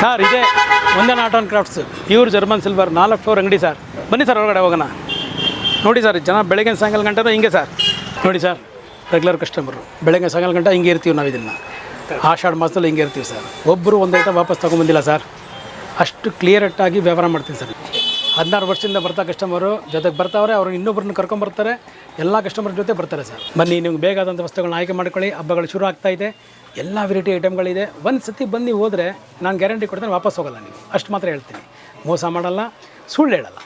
Sir ಇದೆ ಒಂದೇ art and crafts pure German silver ನಾಲ್ಕು ಫ್ಲೋರ್ ಅಂಗಡಿ ಸರ್ ಬನ್ನಿ ಸರ್ ಒಳಗಡೆ ಹೋಗೋಣ. ನೋಡಿ ಸರ್ ಜನ ಬೆಳಗ್ಗೆ ಸಾಯಂಕಾಲ ಗಂಟೆ ಹಿಂಗೆ ಸರ್ ನೋಡಿ ಸರ್ ರೆಗ್ಯುಲರ್ ಕಸ್ಟಮರು ಬೆಳಗ್ಗೆ ಸಾಯಂಕಾಲ ಗಂಟೆ ಹಿಂಗೆ ಇರ್ತೀವಿ ನಾವು ಇದನ್ನು. ಆಷಾಢ ಮಾಸದಲ್ಲಿ ಹಿಂಗೆ ಇರ್ತೀವಿ ಸರ್ ಒಬ್ಬರು ಒಂದು ಐಟಮ್ ವಾಪಸ್ ತೊಗೊಂಬಂದಿಲ್ಲ ಸರ್ ಅಷ್ಟು ಕ್ಲಿಯರಟ್ಟಾಗಿ ವ್ಯವಹಾರ ಮಾಡ್ತೀನಿ ಸರ್ ಹದಿನಾರು ವರ್ಷದಿಂದ ಬರ್ತಾ ಕಸ್ಟಮರು ಜೊತೆಗೆ ಬರ್ತಾವ್ರೆ, ಅವ್ರು ಇನ್ನೊಬ್ಬರನ್ನ ಕರ್ಕೊಂಬರ್ತಾರೆ ಎಲ್ಲ ಕಸ್ಟಮರ್ ಜೊತೆ ಬರ್ತಾರೆ ಸರ್ ಬನ್ನಿ, ನಿಮ್ಗೆ ಬೇಕಾದಂಥ ವಸ್ತುಗಳನ್ನ ಆಯ್ಕೆ ಮಾಡ್ಕೊಳ್ಳಿ, ಹಬ್ಬಗಳು ಶುರು ಆಗ್ತಾಯಿದೆ ಎಲ್ಲ ವೆರೈಟಿ ಐಟಮ್ಗಳಿದೆ ಒಂದು ಸತಿ ಬಂದು ಹೋದರೆ ನಾನು ಗ್ಯಾರಂಟಿ ಕೊಡ್ತೇನೆ ವಾಪಸ್ ಹೋಗಲ್ಲ ನೀವು. ಅಷ್ಟು ಮಾತ್ರ ಹೇಳ್ತೀನಿ. ಮೋಸ ಮಾಡಲ್ಲ, ಸುಳ್ಳು ಹೇಳಲ್ಲ.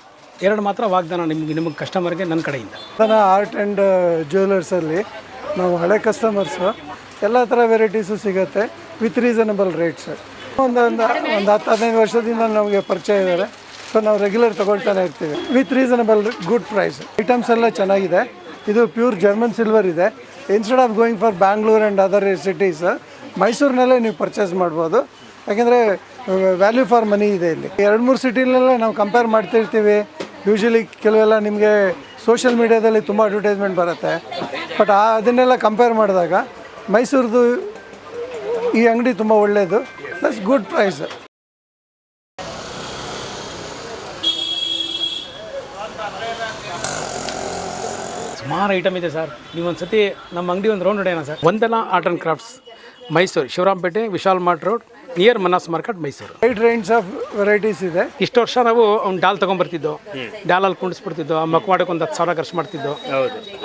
ಎರಡು ಮಾತ್ರ ವಾಗ್ದಾನ ನಿಮ್ಗೆ, ನಿಮಗೆ ಕಸ್ಟಮರ್ಗೆ ನನ್ನ ಕಡೆಯಿಂದ. ನನ್ನ ಆರ್ಟ್ ಆ್ಯಂಡ್ ಜ್ಯುವೆಲರ್ಸಲ್ಲಿ ನಾವು ಹಳೆ ಕಸ್ಟಮರ್ಸು ಎಲ್ಲ ಥರ ವೆರೈಟೀಸು ಸಿಗುತ್ತೆ ವಿತ್ ರೀಸನಬಲ್ ರೇಟ್ಸ್ ಒಂದು ಒಂದು ಒಂದು ಹತ್ತು, ಹದಿನೈದು ವರ್ಷದಿಂದ ನಮಗೆ ಪರಿಚಯ ಇದ್ದಾರೆ ಸೊ ನಾವು ರೆಗ್ಯುಲರ್ ತೊಗೊಳ್ತಾನೆ ಇರ್ತೀವಿ. With reasonable good price items ಎಲ್ಲ ಚೆನ್ನಾಗಿದೆ. ಇದು ಪ್ಯೂರ್ ಜರ್ಮನ್ ಸಿಲ್ವರ್ ಇದೆ. Instead of going for Bangalore and other cities ಮೈಸೂರಿನಲ್ಲೇ ನೀವು ಪರ್ಚೇಸ್ ಮಾಡ್ಬೋದು. ಯಾಕೆಂದರೆ ವ್ಯಾಲ್ಯೂ ಫಾರ್ ಮನಿ ಇದೆ ಇಲ್ಲಿ. ಎರಡು ಮೂರು ಸಿಟಿಲೆಲ್ಲ ನಾವು ಕಂಪೇರ್ ಮಾಡ್ತಿರ್ತೀವಿ. ಯೂಶಲಿ ಕೆಲವೆಲ್ಲ ನಿಮಗೆ ಸೋಷಿಯಲ್ ಮೀಡ್ಯಾದಲ್ಲಿ ತುಂಬ ಅಡ್ವರ್ಟೈಸ್ಮೆಂಟ್ ಬರುತ್ತೆ. ಬಟ್ ಆ, ಅದನ್ನೆಲ್ಲ ಕಂಪೇರ್ ಮಾಡಿದಾಗ ಮೈಸೂರದು ಈ ಅಂಗಡಿ ತುಂಬ ಒಳ್ಳೆಯದು ಪ್ಲಸ್ ಗುಡ್ ಪ್ರೈಸ್ ಸುಮಾರು ಐಟಮ್ ಇದೆ ಸರ್ ನೀವು ಒಂದು ಸತಿ ನಮ್ಮ ಅಂಗಡಿ ಒಂದು ರೌಂಡ್ ಹೊಡೆಯೋಣ sir ಒಂದೆಲ್ಲ art and crafts Mysuru Shivarampete Vishal mart road near ಮನಾಸ್ market Mysuru wide range of varieties ಇದೆ. ಇಷ್ಟು ವರ್ಷ ನಾವು ಅವ್ನು ಡಾಲ್ ತೊಗೊಂಬರ್ತಿದ್ದೋ ಡಾಲಲ್ಲಿ ಕುಂಡಿಸ್ಬಿಡ್ತಿದ್ದು ಆ ಮಕ್ವಾಡಕ್ಕೆ ಒಂದು ಹತ್ತು ಸಾವಿರ ಖರ್ಚು ಮಾಡ್ತಿದ್ದೋ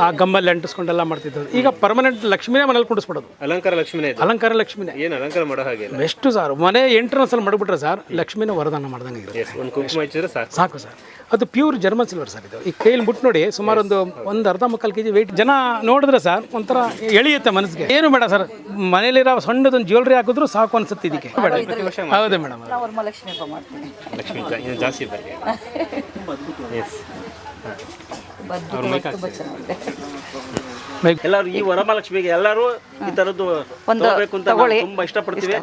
ಆ ಗಮ್ಮಲ್ಲಿ ಅಂಟಿಸ್ಕೊಂಡೆಲ್ಲ ಮಾಡ್ತಿದ್ದೋ ಈಗ ಪರ್ಮನೆಂಟ್ ಲಕ್ಷ್ಮಿನೇ ಮನೇಲಿ ಕುಂಡಿಸ್ಬಿಡೋದು. ಅಲಂಕಾರ ಲಕ್ಷ್ಮಿನೇ ಇದೆ? ಅಲಂಕಾರ ಲಕ್ಷ್ಮಿನೇ. ಏನು ಅಲಂಕಾರ ಮಾಡೋ ಹಾಗೆ ಇಲ್ಲ? ಎಷ್ಟು ಸರ್ ಮನೆ ಎಂಟ್ರನ್ಸ್ ಅಲ್ಲಿ ಮಾಡಿಬಿಟ್ರೆ ಸರ್ ಲಕ್ಷ್ಮಿನ ವರದಾನ ಮಾಡ್ದಂಗೆ ಇರುತ್ತೆ. ಒಂದು ಕುಂಕುಮ ಹಚ್ಚಿದ್ರೆ ಸಾಕು. ಸಾಕು ಸರ್ ಅದು ಪ್ಯೂರ್ ಜರ್ಮನ್ ಸಿಲ್ವರ್ ಸರ್ ಇದು. ಈ ಕೈಯಲ್ಲಿ ಮುಟ್ಟು ನೋಡಿ ಸುಮಾರು ಒಂದು ಒಂದು ಅರ್ಧ ಮುಕ್ಕಾಲು ಕೆ ಜಿ ವೆಯ್ಟ್ ಜನ ನೋಡಿದ್ರೆ ಸರ್ ಒಂಥರ ಎಳೆಯುತ್ತೆ ಮನಸ್ಸಿಗೆ. ಏನು ಬೇಡ ಸರ್ ಮನೇಲಿರೋ ಸಣ್ಣದೊಂದು ಜ್ಯುವೆಲ್ರಿ ಹಾಕಿದ್ರು ಸಾಕು ಅನ್ಸುತ್ತೆ ಇದಕ್ಕೆ. ಬೇಡ ಹೌದು ಮೇಡಮ್ ಜಾಸ್ತಿ ಎಲ್ಲರೂ ಈ ವರಮಹಾಲಕ್ಷ್ಮಿಗೆ ಎಲ್ಲರೂ ಈ ತರದ್ದು ಒಂದು. ತುಂಬಾ ಇಷ್ಟಪಡ್ತೀವಿ.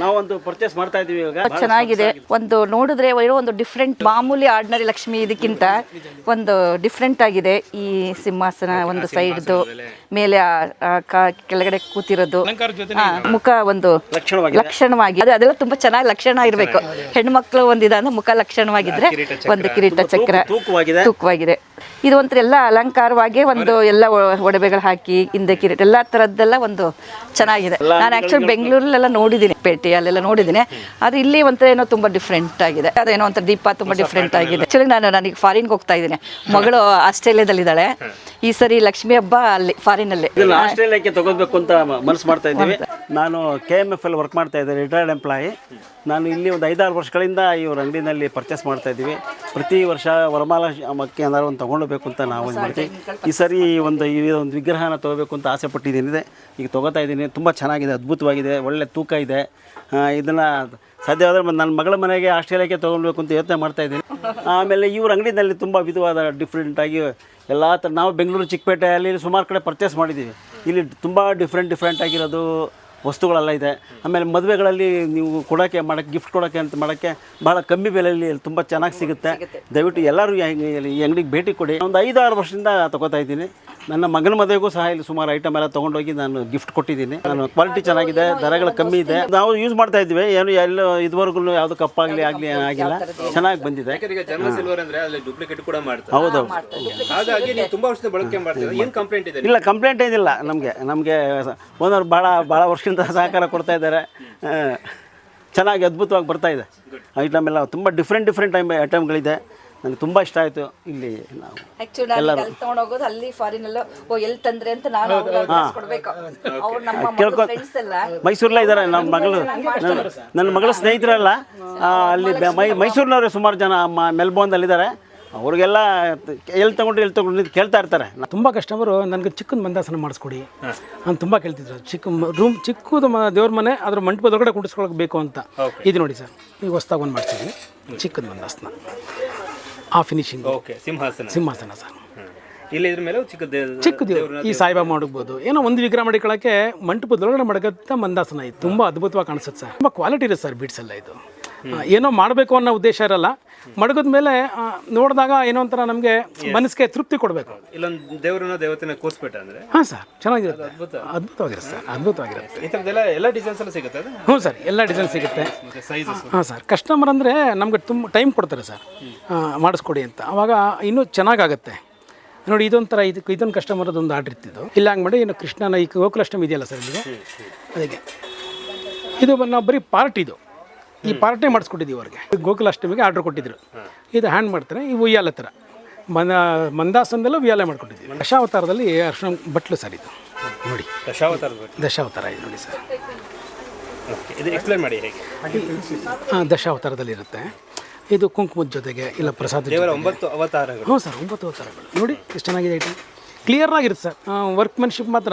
ನಾವು ಒಂದು ಪರ್ಚೇಸ್ ಮಾಡ್ತಾ ಇದೀವಿ ಇವಾಗ. ಚೆನ್ನಾಗಿದೆ. ಒಂದು ನೋಡಿದ್ರೆ ಇರೋ ಒಂದು ಡಿಫ್ರೆಂಟ್ ಮಾಮೂಲಿ ಆರ್ಡಿನರಿ ಲಕ್ಷ್ಮಿ ಇದಕ್ಕಿಂತ ಒಂದು ಡಿಫ್ರೆಂಟ್ ಆಗಿದೆ. ಈ ಸಿಂಹಾಸನ ಒಂದು ಸೈಡ್ದು ಮೇಲೆ ಆ- ಆ ಕ- ಕೆಳಗಡೆ ಕೂತಿರೋದು. ಮುಖ ಒಂದು ಲಕ್ಷಣವಾಗಿದೆ. ಲಕ್ಷಣವಾಗಿ ಅದು ಅದೆಲ್ಲ ತುಂಬಾ ಚೆನ್ನಾಗಿ ಲಕ್ಷಣ ಇರಬೇಕು. ಹೆಣ್ಮಕ್ಳು ಒಂದಿದಾನ ಮುಖ ಲಕ್ಷಣವಾಗಿದ್ರೆ ಒಂದು ಕಿರೀಟ ಚಕ್ರ ತೂಕವಾಗಿದೆ. ತೂಕವಾಗಿದೆ. ಇದು ಒಂಥರ ಎಲ್ಲ ಅಲಂಕಾರವಾಗಿ ಒಂದು ಎಲ್ಲ ಒ- ಒಡವೆಗಳು ಹಾಕಿ ಹಿಂದೆ ಕಿರೀಟ ಎಲ್ಲ ತರದ್ದೆಲ್ಲ ಒಂದು ಚೆನ್ನಾಗಿದೆ. ನಾನು ಆಕ್ಚುಲಿ ಬೆಂಗಳೂರಲ್ಲೆಲ್ಲ ನೋಡಿದ್ದೀನಿ ಅಲ್ಲೆಲ್ಲ ನೋಡಿದ್ದೀನಿ. ಆದ್ರೆ ಇಲ್ಲಿ ಒಂಥರ ಏನೋ ತುಂಬಾ ಡಿಫ್ರೆಂಟ್ ಆಗಿದೆ. ಅದೇನೋ ಒಂಥರ ದೀಪ ತುಂಬಾ ಡಿಫ್ರೆಂಟ್ ಆಗಿದೆ. ಆಕ್ಚುಲಿ ನಾನು ನನಗೆ ಫಾರಿನ್ ಹೋಗ್ತಾ ಇದ್ದೀನಿ. ಮಗಳು ಆಸ್ಟ್ರೇಲಿಯಾದಲ್ಲಿ ಇದ್ದಾಳೆ ಈ ಸರಿ ಲಕ್ಷ್ಮಿ ಹಬ್ಬ ಅಲ್ಲಿ ಫಾರಿನ್ ಅಲ್ಲಿ. ಆಸ್ಟ್ರೇಲಿಯಾಕ್ಕೆ ತಗೋಬೇಕು ಅಂತ ಮನಸ್ಸು ಮಾಡ್ತಾ ಇದ್ದೀವಿ. ನಾನು ಕೆ ಎಂ ಎಫ್ ಅಲ್ಲಿ ವರ್ಕ್ ಮಾಡ್ತಾ ಇದ್ದೆ ರಿಟೈರ್ಡ್ ಎಂಪ್ಲಾಯಿ ನಾನು ಇಲ್ಲಿ ಒಂದು ಐದಾರು ವರ್ಷಗಳಿಂದ ಇವ್ರ ಅಂಗಡಿನಲ್ಲಿ ಪರ್ಚೇಸ್ ಮಾಡ್ತಾ ಇದ್ದೀವಿ. ಪ್ರತಿ ವರ್ಷ ವರಮಾಲಕ್ಕೆ ಏನಾದ್ರು ಒಂದು ತೊಗೊಳ್ಬೇಕು ಅಂತ ನಾವು ಇದು ಮಾಡ್ತೀವಿ. ಈ ಸರಿ ಒಂದು ಈ ಒಂದು ವಿಗ್ರಹನ ತೊಗೋಬೇಕು ಅಂತ ಆಸೆ ಪಟ್ಟಿದ್ದೀನಿ ಈಗ ತೊಗೋತಾ ಇದ್ದೀನಿ. ತುಂಬ ಚೆನ್ನಾಗಿದೆ, ಅದ್ಭುತವಾಗಿದೆ, ಒಳ್ಳೆ ತೂಕ ಇದೆ. ಇದನ್ನು ಸಾಧ್ಯವಾದರೆ ನನ್ನ ಮಗಳ ಮನೆಗೆ ಆಸ್ಟ್ರೇಲಿಯಾಕ್ಕೆ ತೊಗೊಳ್ಬೇಕು ಅಂತ ಯೋಚನೆ ಮಾಡ್ತಾ ಇದ್ದೀನಿ. ಆಮೇಲೆ ಇವ್ರ ಅಂಗಡಿನಲ್ಲಿ ತುಂಬ ವಿಧವಾದ ಡಿಫ್ರೆಂಟಾಗಿ ಎಲ್ಲ ಥರ ನಾವು ಬೆಂಗಳೂರು ಚಿಕ್ಕಪೇಟೆಯಲ್ಲಿ ಸುಮಾರು ಕಡೆ ಪರ್ಚೇಸ್ ಮಾಡಿದ್ದೀವಿ. ಇಲ್ಲಿ ತುಂಬ ಡಿಫ್ರೆಂಟ್ ಡಿಫ್ರೆಂಟ್ ಆಗಿರೋದು. ವಸ್ತುಗಳೆಲ್ಲ ಇದೆ. ಆಮೇಲೆ ಮದುವೆಗಳಲ್ಲಿ ನೀವು ಕೊಡೋಕ್ಕೆ ಮಾಡೋಕ್ಕೆ ಗಿಫ್ಟ್ ಕೊಡೋಕ್ಕೆ ಅಂತ ಮಾಡೋಕ್ಕೆ ಭಾಳ ಕಮ್ಮಿ ಬೆಲೆಯಲ್ಲಿ ತುಂಬ ಚೆನ್ನಾಗಿ ಸಿಗುತ್ತೆ. ದಯವಿಟ್ಟು ಎಲ್ಲರೂ ಈ ಅಂಗ್- ಈ ಅಂಗಡಿಗೆ ಭೇಟಿ ಕೊಡಿ. ಒಂದು ಐದಾರು ವರ್ಷದಿಂದ ತಗೋತಾ ಇದ್ದೀನಿ. ನನ್ನ ಮಗನ ಮದುವೆಗೂ ಸಹ ಇಲ್ಲಿ ಸುಮಾರು ಐಟಮ್ ಎಲ್ಲ ತಗೊಂಡೋಗಿ ನಾನು ಗಿಫ್ಟ್ ಕೊಟ್ಟಿದ್ದೀನಿ. ನಾನು ಕ್ವಾಲಿಟಿ ಚೆನ್ನಾಗಿದೆ ದರಗಳು ಕಮ್ಮಿ ಇದೆ. ನಾವು ಯೂಸ್ ಮಾಡ್ತಾ ಇದ್ವಿ ಏನು ಎಲ್ಲೋ ಇದುವರೆಗೂ ಯಾವುದು ಕಪ್ಪಾಗಲಿ ಆಗಲಿ ಆಗಿಲ್ಲ. ಚೆನ್ನಾಗಿ ಬಂದಿದೆ. ಹೌದೌದು ಇಲ್ಲ ಕಂಪ್ಲೇಂಟ್ ಏನಿಲ್ಲ ನಮಗೆ. ನಮಗೆ ಓನರ್ ಭಾಳ ಭಾಳ ವರ್ಷದಿಂದ ಸಹಕಾರ ಕೊಡ್ತಾ ಇದ್ದಾರೆ. ಚೆನ್ನಾಗಿ ಅದ್ಭುತವಾಗಿ ಬರ್ತಾ ಇದೆ. ಐಟಮ್ ಎಲ್ಲ ತುಂಬ ಡಿಫ್ರೆಂಟ್ ಡಿಫ್ರೆಂಟ್ ಟೈಮ್ ಐಟಮ್ಗಳಿದೆ ನನಗೆ ತುಂಬ ಇಷ್ಟ ಆಯಿತು ಇಲ್ಲಿ ನಾವು. ಆಕ್ಚುಲಿ ನಾನು ಅಲ್ಲಿ ತಗೊಂಡೋಗೋದು ಅಲ್ಲಿ ಫಾರಿನ್ ಎಲ್ಲ ಓ ಎಲ್ಲಿ ತಂದ್ರೆ ಅಂತ ನಾನು ಅವ್ರಿಗೆ ಕೊಡ್ಬೇಕು. ಅವ್ರು ನಮ್ಮ ಕೇಳ್ಕೊ ಫ್ರೆಂಡ್ಸ್ ಎಲ್ಲ. ಮೈಸೂರಲ್ಲೇ ಇದ್ದಾರೆ ನಮ್ಮ ಮಗಳು. ನನ್ನ ಮಗಳ ಸ್ನೇಹಿತರಲ್ಲ ಆ, ಅಲ್ಲಿ ಬೆ- ಮೈ ಮೈಸೂರಿನವ್ರೆ ಸುಮಾರು ಜನ ಮ- ಮೆಲ್ಬೋರ್ನಲ್ಲಿದ್ದಾರೆ ಅವ್ರಿಗೆಲ್ಲ ಎಲ್ಲಿ ತಗೊಂಡು ಎಲ್ಲಿ ತಗೊಂಡ್ರಿ ಅಂತ ಕೇಳ್ತಾ ಇರ್ತಾರೆ. ತುಂಬ ಕಸ್ಟಮರು ನನಗೆ ಚಿಕ್ಕದ ಮಂದಾಸನ ಮಾಡಿಸ್ಕೊಡಿ. ನಾನು ತುಂಬ ಕೇಳ್ತಿದ್ರು. ಚಿಕ್ಕ ರೂಮ್ ಚಿಕ್ಕದು ಮ ದೇವ್ರ ಮನೆ ಅದ್ರ ಮಂಟಪದೊಳಗಡೆ ಕುಡಿಸ್ಕೊಳಕ್ ಬೇಕು ಅಂತ. ಇದು ನೋಡಿ ಸರ್ ಈಗ ಹೊಸ್ದಾಗಿ ಒಂದು ಮಾಡ್ಸಿದ್ವಿ ಚಿಕ್ಕದ ಮಂದಾಸನ ಆ ಫಿನಿಶಿಂಗ್ ಓಕೆ ಸಿಂಹಾಸನ. ಸಿಂಹಾಸನ ಸರ್. ಇಲ್ಲಿ ಇದ್ರ ಮೇಲೆ ಚಿಕ್ಕ ದೇ- ಚಿಕ್ಕ ದೇವ್ರು ಈ ಸಾಯಿಬಾ ಮಾಡಬಹುದು ಏನೋ ಒಂದು ವಿಗ್ರಹ ಮಾಡಿಕೊಳ್ಳೋಕ್ಕೆ ಮಂಟಪದೊಳಗಡೆ ಮಡಗತ್ತ ಮಂದಾಸನ ಇದು ತುಂಬ ಅದ್ಭುತವಾಗಿ ಕಾಣಿಸುತ್ತೆ ಸರ್. ತುಂಬ ಕ್ವಾಲಿಟಿ ಇದೆ ಸರ್ ಬೀಟ್ಸ್ ಎಲ್ಲ ಇದು. ಏನೋ ಮಾಡಬೇಕು ಅನ್ನೋ ಉದ್ದೇಶ ಇರಲ್ಲ. ಮಡಗದ ಮೇಲೆ ನೋಡಿದಾಗ ಏನೋ ಒಂಥರ ನಮಗೆ ಮನಸ್ಸಿಗೆ ತೃಪ್ತಿ ಕೊಡಬೇಕು. ಇಲ್ಲೊಂದು ದೇವರನ್ನ ದೇವತೆನ ಕೂರಿಸ್ಬಿಟ್ಟ ಅಂದರೆ? ಹಾಂ ಸರ್ ಚೆನ್ನಾಗಿರುತ್ತೆ. ಅದ್ಭುತವಾಗಿರುತ್ತೆ ಸರ್ ಅದ್ಭುತವಾಗಿರುತ್ತೆ. ಈ ಥರದ್ದೆಲ್ಲ ಎಲ್ಲ ಡಿಸೈನ್ಸ್ ಎಲ್ಲ ಸಿಗುತ್ತೆ ಹ್ಞೂ ಸರ್ ಎಲ್ಲ ಡಿಸೈನ್ ಸಿಗುತ್ತೆ. ಹಾಂ ಸರ್ ಕಸ್ಟಮರ್ ಅಂದರೆ ನಮಗೆ ತುಂಬ ಟೈಮ್ ಕೊಡ್ತಾರೆ ಸರ್. ಮಾಡಿಸ್ಕೊಡಿ ಅಂತ. ಅವಾಗ ಇನ್ನೂ ಚೆನ್ನಾಗಾಗುತ್ತೆ. ನೋಡಿ ಇದೊಂಥರ ಇದಕ್ಕೆ ಇದೊಂದು ಕಸ್ಟಮರ್ ಅದೊಂದು ಆರ್ಡ್ರ್ ಇತ್ತಿದ್ದು ಇಲ್ಲ ಹಂಗೆ ಮಾಡಿ ಇನ್ನು ಕೃಷ್ಣನ ಈ ಗೋಕುಲಾಷ್ಟಮಿ ಇದೆಯಲ್ಲ ಸರ್ ಇಲ್ಲಿಗೆ ಅದಕ್ಕೆ. ಇದು ನಾವು ಬರೀ ಪಾರ್ಟ್ ಇದು. ಈ ಪಾರ್ಟಿ ಮಾಡಿಸ್ಕೊಟ್ಟಿದ್ದೀವಿ ಅವ್ರಿಗೆ. ಗೋಕುಲಾಷ್ಟಮಿಗೆ ಆರ್ಡ್ರ್ ಕೊಟ್ಟಿದ್ರು. ಇದು ಹ್ಯಾಂಡ್ ಮಾಡ್ತಾರೆ ಈ ಉಯ್ಯಾಲ ಥರ. ಮನ ಮಂದಾಸನದಲ್ಲೂ ಉಯ್ಯಾಲೆ ಮಾಡ್ಕೊಟ್ಟಿದ್ದೀವಿ. ದಶಾವತಾರದಲ್ಲಿ ಅರ್ಶನ ಬಟ್ಲು ಸರ್ ಇದು. ನೋಡಿ. ದಶಾವತಾರ ದಶಾವತಾರ ಇದು ನೋಡಿ ಸರ್. ಓಕೆ ಇದು ಎಕ್ಸ್ಪ್ಲೇನ್ ಮಾಡಿ ಹೇಗೆ? ಹಾಂ ದಶಾವತಾರದಲ್ಲಿ ಇರುತ್ತೆ. ಇದು ಕುಂಕುಮದ ಜೊತೆಗೆ ಇಲ್ಲ ಪ್ರಸಾದ ಒಂಬತ್ತು ಅವತಾರಗಳು. ಹ್ಞೂ ಸರ್ ಒಂಬತ್ತು ಅವತಾರಗಳು. ನೋಡಿ ಎಷ್ಟು ಚೆನ್ನಾಗಿದೆ ಐಟಮ್ ಕ್ಲಿಯರ್ ಆಗಿರುತ್ತೆ ಸರ್. ವರ್ಕ್ಮೆನ್ಶಿಪ್ ಮಾತ್ರ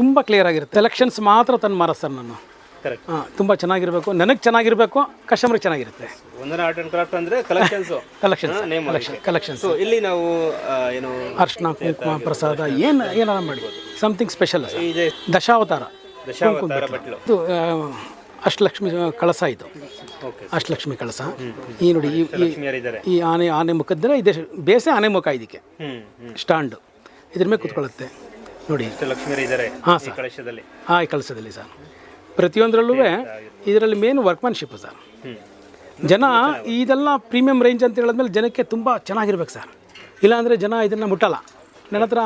ತುಂಬ ಕ್ಲಿಯರ್ ಆಗಿರುತ್ತೆ. ಎಲೆಕ್ಷನ್ಸ್ ಮಾತ್ರ ತಂದು ಮಾರ ಸರ್ ನಾನು. ಕರೆಕ್ಟ್ ತುಂಬ ಚೆನ್ನಾಗಿರಬೇಕು. ನನಗೆ ಚೆನ್ನಾಗಿರಬೇಕು ಕಸ್ಟಮರ್ಗೆ ಚೆನ್ನಾಗಿರುತ್ತೆ. ಒಂದನ ಆರ್ಟ್ ಅಂಡ್ ಕ್ರಾಫ್ಟ್ ಅಂದ್ರೆ collections collections name collection collections so ಇಲ್ಲಿ ನಾವು ಏನು ಅರ್ಶನ ಕುಂಕುಮ ಪ್ರಸಾದ ಏನು ಏನಾರ ಮಾಡಿ? ಸಮಥಿಂಗ್ ಸ್ಪೆಷಲ್ ಇದೆ ದಶಾವತಾರ. ದಶಾವತಾರ ಬಟ್ಲು. ಇದು ಅಷ್ಟಲಕ್ಷ್ಮಿ ಕಳಸ ಇದು. ಅಷ್ಟಲಕ್ಷ್ಮಿ ಕಳಸ. ಈ ನೋಡಿ ಈ- ಆನೆ ಆನೆ ಮುಖದ್ರೆ ಇದೆ ಬೇಸೆ ಆನೆ ಮುಖ ಇದಕ್ಕೆ. ಸ್ಟ್ಯಾಂಡ್ ಇದ್ರ ಮೇಲೆ ಕುತ್ಕೊಳ್ಳುತ್ತೆ ನೋಡಿ. ಹಾಂ ಸರ್. ಕಳಶದಲ್ಲಿ. ಹಾಂ ಈ ಕಳಸದಲ್ಲಿ ಸರ್. ಪ್ರತಿಯೊಂದರಲ್ಲೂ ಇದರಲ್ಲಿ ಮೇನ್ ವರ್ಕ್ಮ್ಯಾನ್ಶಿಪ್ ಸರ್ ಜನ ಇದೆಲ್ಲ ಪ್ರೀಮಿಯಂ ರೇಂಜ್ ಅಂತ ಹೇಳಿದ್ಮೇಲೆ ಜನಕ್ಕೆ ತುಂಬ ಚೆನ್ನಾಗಿರ್ಬೇಕು ಸರ್ ಇಲ್ಲಾಂದರೆ ಜನ ಇದನ್ನು ಮುಟ್ಟಲ್ಲ. ನನ್ನ ಹತ್ರ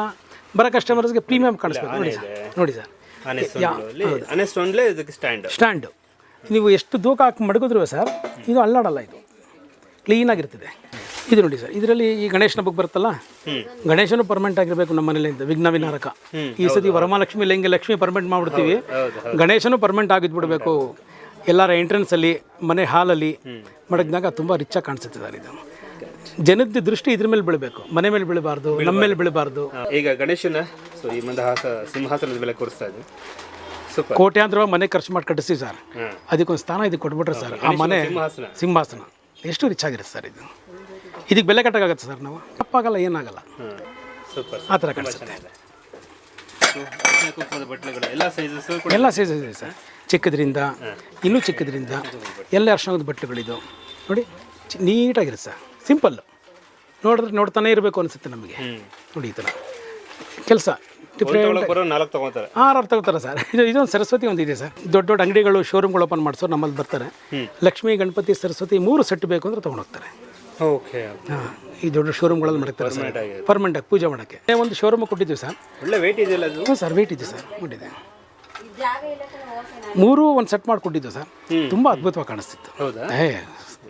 ಬರೋ ಕಸ್ಟಮರ್ಸ್ಗೆ ಪ್ರೀಮಿಯಂ ಕಾಣಿಸ್ಬೇಕು. ನೋಡಿ ಸರ್ ನೋಡಿ ಸರ್ ಸ್ಟ್ಯಾಂಡು ನೀವು ಎಷ್ಟು ದೂಕ ಹಾಕಿ ಮಡಗಿದ್ರು ಸರ್ ಇದು ಅಲ್ಲಾಡಲ್ಲ ಇದು. ಕ್ಲೀನಾಗಿರ್ತದೆ ಇದು ನೋಡಿ ಸರ್ ಇದರಲ್ಲಿ ಈ ಗಣೇಶನ ಬಗ್ಗೆ ಬರುತ್ತಲ್ಲ? ಗಣೇಶನು ಪರ್ಮನೆಂಟ್ ಆಗಿರಬೇಕು ನಮ್ಮ ಮನೇಲಿಂದ ವಿಘ್ನ ವಿನಾರಕ. ಈ ಸತಿ ವರಮಹಾಲಕ್ಷ್ಮಿ ಲಿಂಗ ಲಕ್ಷ್ಮಿ ಪರ್ಮನೆಂಟ್ ಮಾಡ್ಬಿಡ್ತೀವಿ. ಗಣೇಶನು ಪರ್ಮನೆಂಟ್ ಆಗಿದ್ಬಿಡ್ಬೇಕು. ಎಲ್ಲರ ಎಂಟ್ರೆನ್ಸಲ್ಲಿ ಮನೆ ಹಾಲಲ್ಲಿ ಮಡಗಿದಾಗ ತುಂಬ ರಿಚ್ಚಾಗಿ ಕಾಣಿಸುತ್ತೆ ಸರ್ ಇದು. ಜನದ ದೃಷ್ಟಿ ಇದ್ರ ಮೇಲೆ ಬೀಳಬೇಕು. ಮನೆ ಮೇಲೆ ಬೀಳಬಾರ್ದು ನಮ್ಮ ಮೇಲೆ ಬೀಳಬಾರ್ದು. ಈಗ ಗಣೇಶನ ಸೊ ಈ ಮಂದಹಾಸ ಸಿಂಹಾಸನದ ಮೇಲೆ ಕೂರಿಸ್ತಾ ಇದ್ದೀವಿ ಕೋಟ್ಯಾಂತರ ಮನೆ ಖರ್ಚು ಮಾಡಿ ಕಟ್ಟಿಸಿ ಸರ್. ಅದಕ್ಕೊಂದು ಸ್ಥಾನ ಇದಕ್ಕೆ ಕೊಟ್ಬಿಟ್ರೆ ಸರ್. ಆ ಮನೆ ಸಿಂಹಾಸನ. ಎಷ್ಟು ರಿಚ್ ಆಗಿರುತ್ತೆ ಸರ್ ಇದು. ಇದಕ್ಕೆ ಬೆಲೆ ಕಟ್ಟಕ್ಕಾಗತ್ತೆ ಸರ್ ನಾವು? ತಪ್ಪಾಗಲ್ಲ ಏನಾಗಲ್ಲ. ಸೂಪರ್ ಆ ಥರ ಕಾಣಿಸುತ್ತೆ ಎಲ್ಲ ಸೈಜಸ್ ಎಲ್ಲ ಸೈಜ್ ಇದೆ ಸರ್. ಚಿಕ್ಕದ್ರಿಂದ ಇನ್ನೂ ಚಿಕ್ಕದ್ರಿಂದ ಎಲ್ಲ ಅರ್ಶನದ ಬಟ್ಟೆಗಳಿದು. ನೋಡಿ ಚಿ- ನೀಟಾಗಿರುತ್ತೆ ಸರ್. ಸಿಂಪಲ್ಲು ನೋಡಿದ್ರೆ ನೋಡ್ತಾನೆ ಇರಬೇಕು ಅನಿಸುತ್ತೆ ನಮಗೆ. ನೋಡಿ ಈ ಥರ. ಕೆಲಸ ಆರು ತಗೋತಾರೆ. ಸರ್. ಇದು ಇದೊಂದು ಸರಸ್ವತಿ ಒಂದು ಇದೆ ಸರ್. ದೊಡ್ಡ ದೊಡ್ಡ ಅಂಗಡಿಗಳು ಶೋರೂಮ್ಗಳು ಓಪನ್ ಮಾಡಿಸೋರು ನಮ್ಮಲ್ಲಿ ಬರ್ತಾರೆ. ಲಕ್ಷ್ಮಿ ಗಣಪತಿ ಸರಸ್ವತಿ ಮೂರು ಸೆಟ್ ಬೇಕು ಅಂದ್ರೆ ತೊಗೊಂಡೋಗ್ತಾರೆ. ಓಕೆ ಹಾಂ ಈ ದೊಡ್ಡ ಶೋರೂಮ್ಗಳಲ್ಲಿ ಮಾಡ್ತಾರೆ ಸರ್. ಪರ್ಮನೆಂಟ್ ಆಗಿ ಪೂಜೆ ಮಾಡೋಕ್ಕೆ. ಒಂದು ಶೋರೂಮ್ ಕೊಟ್ಟಿದ್ದೀವಿ ಸರ್. ಒಳ್ಳೆ ವೆಯ್ಟ್ ಇದೆಯಲ್ಲ ಅದು? ಹ್ಞೂ ಸರ್ ವೇಟ್ ಇದೆ ಸರ್. ಕೊಟ್ಟಿದೆ ಮೂರು ಒಂದು ಸೆಟ್ ಮಾಡಿಕೊಟ್ಟಿದ್ದು ಸರ್. ತುಂಬ ಅದ್ಭುತವಾಗಿ ಕಾಣಿಸ್ತಿತ್ತು. ಹೌದಾ? ಏ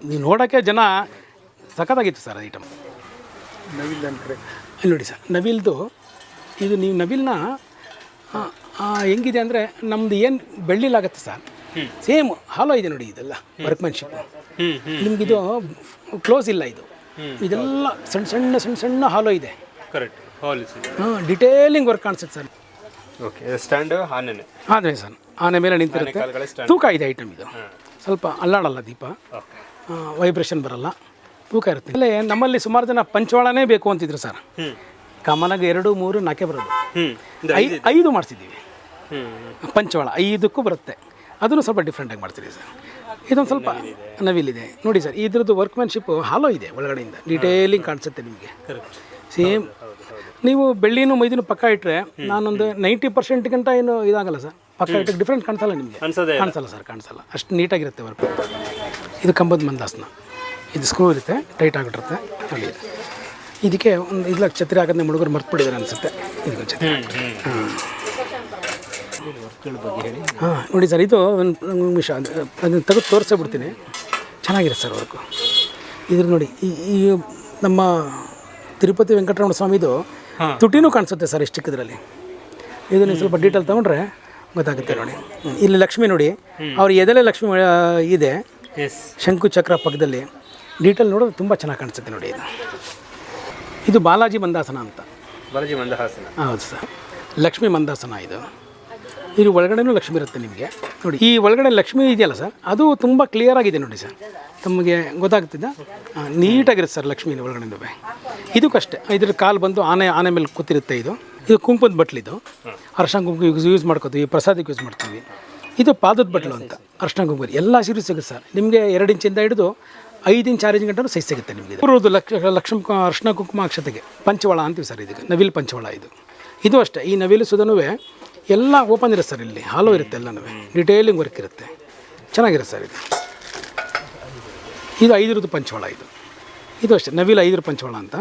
ನೀವು ನೋಡೋಕ್ಕೆ ಜನ ಸಖತ್ತಾಗಿತ್ತು ಸರ್ ಐಟಮ್ ಇಲ್ಲಿ ನೋಡಿ ಸರ್ ನವಿಲ್ದು ಇದು ನೀವು ನವಿಲ್ನ ಹೆಂಗಿದೆ ಅಂದರೆ ನಮ್ದು ಏನು ಬೆಳ್ಳಿಲಾಗತ್ತೆ ಸರ್. ಸೇಮ್ ಹಾಲೋ ಇದೆ ನೋಡಿ ಇದೆಲ್ಲ ವರ್ಕ್ಮೆನ್ಶಿಪ್ ನಿಮಗಿದು ಕ್ಲೋಸ್ ಇಲ್ಲ ಇದು. ಇದೆಲ್ಲ ಸಣ್ಣ ಸಣ್ಣ ಸಣ್ಣ ಸಣ್ಣ ಹಾಲು ಇದೆ. ಕರೆಕ್ಟ್ ಪಾಲಿಸಿ ಹಾಂ ಡಿಟೇಲಿಂಗ್ ವರ್ಕ್ ಕಾಣಿಸುತ್ತೆ ಸರ್. ಓಕೆ ಸ್ಟ್ಯಾಂಡ್ ಆನೆನೆ. ಆದರೆ ಸರ್ ಆನೆ ಮೇಲೆ ನಿಂತಿರುತ್ತೆ. ತೂಕ ಇದೆ ಐಟಮ್ ಇದು. ಸ್ವಲ್ಪ ಅಲ್ಲಾಡಲ್ಲ ದೀಪ. ವೈಬ್ರೇಷನ್ ಬರಲ್ಲ. ತೂಕ ಇರುತ್ತೆ. ಆಮೇಲೆ ನಮ್ಮಲ್ಲಿ ಸುಮಾರು ಜನ ಪಂಚವಾಳನೇ ಬೇಕು ಅಂತಿದ್ರು ಸರ್. ಕಾಮನಾಗಿ ಎರಡು ಮೂರು ನಾಲ್ಕೇ ಬರೋದು. ಐದು ಮಾಡಿಸಿದ್ದೀವಿ. ಪಂಚವಾಳ ಐದಕ್ಕೂ ಬರುತ್ತೆ. ಅದನ್ನು ಸ್ವಲ್ಪ ಡಿಫ್ರೆಂಟಾಗಿ ಮಾಡ್ತೀವಿ ಸರ್. ಇದೊಂದು ಸ್ವಲ್ಪ ನವಿಲಿದೆ. ನೋಡಿ ಸರ್ ಇದ್ರದ್ದು ವರ್ಕ್ಮ್ಯಾನ್ಶಿಪ್ ಹಾಲೋ ಇದೆ ಒಳಗಡೆಯಿಂದ. ಡೀಟೇಲಿಂಗ್ ಕಾಣಿಸುತ್ತೆ ನಿಮಗೆ. ಸೇಮ್ ನೀವು ಬೆಳ್ಳಿನೂ ಮೈದಿನೂ ಪಕ್ಕ ಇಟ್ಟರೆ ನಾನೊಂದು ನೈಂಟಿ ಪರ್ಸೆಂಟ್ಗಿಂತ ಏನು ಇದಾಗಲ್ಲ ಸರ್. ಪಕ್ಕ ಇಟ್ಟಕ್ಕೆ ಡಿಫ್ರೆಂಟ್ ಕಾಣಿಸಲ್ಲ ನಿಮಗೆ. ಕಾಣಿಸಲ್ಲ ಸರ್ ಕಾಣಿಸಲ್ಲ. ಅಷ್ಟು ನೀಟಾಗಿರುತ್ತೆ ವರ್ಕ್ ಇದು ಕಂಬದ ಮಂದಾಸನ. ಇದು ಸ್ಕ್ರೂ ಇರುತ್ತೆ ಟೈಟ್ ಆಗಿಬಿಟ್ಟಿರುತ್ತೆ ನೋಡಿ ಇದಕ್ಕೆ ಒಂದು ಇದ್ಲಾಗ ಛತ್ರಿ ಹಾಕೋದನ್ನ ಹುಡುಗರು ಮರ್ತ್ಬಿಟ್ಟಿದ್ದಾರೆ ಅನಿಸುತ್ತೆ. ಇದಕ್ಕೆ ಛತ್ರಿ ಹಾಂ ಹಾಂ ನೋಡಿ ಸರ್ ಇದು ಒಂದು ನಿಮಿಷ ಅದನ್ನು ತೆಗೆದು ತೋರಿಸೇ ಬಿಡ್ತೀನಿ ಚೆನ್ನಾಗಿರುತ್ತೆ ಸರ್ ವರ್ಕು. ಇದ್ರ ನೋಡಿ ಈ ಈ ನಮ್ಮ ತಿರುಪತಿ ವೆಂಕಟರಮಣ ಸ್ವಾಮಿದು ತುಟಿನೂ ಕಾಣಿಸುತ್ತೆ ಸರ್ ಇಷ್ಟು ಚಿಕ್ಕದ್ರಲ್ಲಿ. ಇದನ್ನು ಸ್ವಲ್ಪ ಡೀಟೇಲ್ ತೊಗೊಂಡ್ರೆ ಗೊತ್ತಾಗುತ್ತೆ ನೋಡಿ. ಇಲ್ಲಿ ಲಕ್ಷ್ಮಿ ನೋಡಿ ಅವ್ರ ಎದೆಲೆ ಲಕ್ಷ್ಮಿ ಇದೆ. ಶಂಕು ಚಕ್ರ ಪಕ್ಕದಲ್ಲಿ. ಡೀಟೇಲ್ ನೋಡೋದು ತುಂಬ ಚೆನ್ನಾಗಿ ಕಾಣಿಸುತ್ತೆ ನೋಡಿ ಇದು. ಇದು ಬಾಲಾಜಿ ಮಂದಾಸನ ಅಂತ. ಬಾಲಾಜಿ ಮಂದಾಸನ ಹೌದು ಸರ್. ಲಕ್ಷ್ಮಿ ಮಂದಾಸನ ಇದು. ಇದು ಒಳಗಡೆನೂ ಲಕ್ಷ್ಮಿ ಇರುತ್ತೆ ನಿಮಗೆ. ನೋಡಿ, ಈ ಒಳಗಡೆ ಲಕ್ಷ್ಮಿ ಇದೆಯಲ್ಲ ಸರ್? ಅದು ತುಂಬ ಕ್ಲಿಯರ್ ಆಗಿದೆ ನೋಡಿ ಸರ್. ತಮಗೆ ಗೊತ್ತಾಗ್ತಿದ್ದ? ನೀಟಾಗಿರುತ್ತೆ ಸರ್ ಲಕ್ಷ್ಮಿ ಒಳಗಡೆಯಿಂದ ಇದಕ್ಕಷ್ಟೇ, ಇದ್ರ ಕಾಲು ಬಂದು ಆನೆ ಆನೆ ಮೇಲೆ ಕೂತಿರುತ್ತೆ ಇದು. ಇದು ಕುಂಕುಮದ ಬಟ್ಲಿದು ಅರ್ಶನ ಕುಂಕುಮ ಯೂಸ್ ಮಾಡ್ಕೋತೀವಿ, ಪ್ರಸಾದಕ್ಕೆ ಯೂಸ್ ಮಾಡ್ತೀವಿ. ಇದು ಪಾದದ ಬಟ್ಲು ಅಂತ, ಅರ್ಶನ ಕುಂಕುಮ. ಎಲ್ಲ ಸೀರೆ ಸಿಗುತ್ತೆ ಸರ್. ನಿಮಗೆ ಎರಡು ಇಂಚಿಂದ ಹಿಡಿದು ಐದು ಇಂಚ್, ಆರು ಇಂಚ್ ಗಂಟೆ ಸೈಜ್ ಸಿಗುತ್ತೆ ನಿಮಗೆ ಪೂರ್ವದ್ದು ಲಕ್ಷ, ಲಕ್ಷ್ಮ ಅರ್ಶನ ಕುಂಕುಮ ಅಕ್ಷತೆಗೆ. ಪಂಚವಳ ಅಂತೀವಿ ಸರ್ ಇದಕ್ಕೆ. ನವಿಲು ಪಂಚವಳ ಇದು. ಇದು ಅಷ್ಟೇ. ಈ ನವಿಲು ಸುಧನೂ ಎಲ್ಲ ಓಪನ್ ಇರುತ್ತೆ ಸರ್ ಇಲ್ಲಿ. ಹಾಲು ಇರುತ್ತೆ ಎಲ್ಲನೂ. ಡಿಟೇಲಿಂಗ್ ವರ್ಕ್ ಇರುತ್ತೆ. ಚೆನ್ನಾಗಿರುತ್ತೆ ಸರ್ ಇದು. ಇದು ಐದರದ್ದು ಪಂಚವಾಳ ಇದು. ಇದು ಅಷ್ಟೇ. ನವಿಲು ಐದರ ಪಂಚವಾಳ ಅಂತ.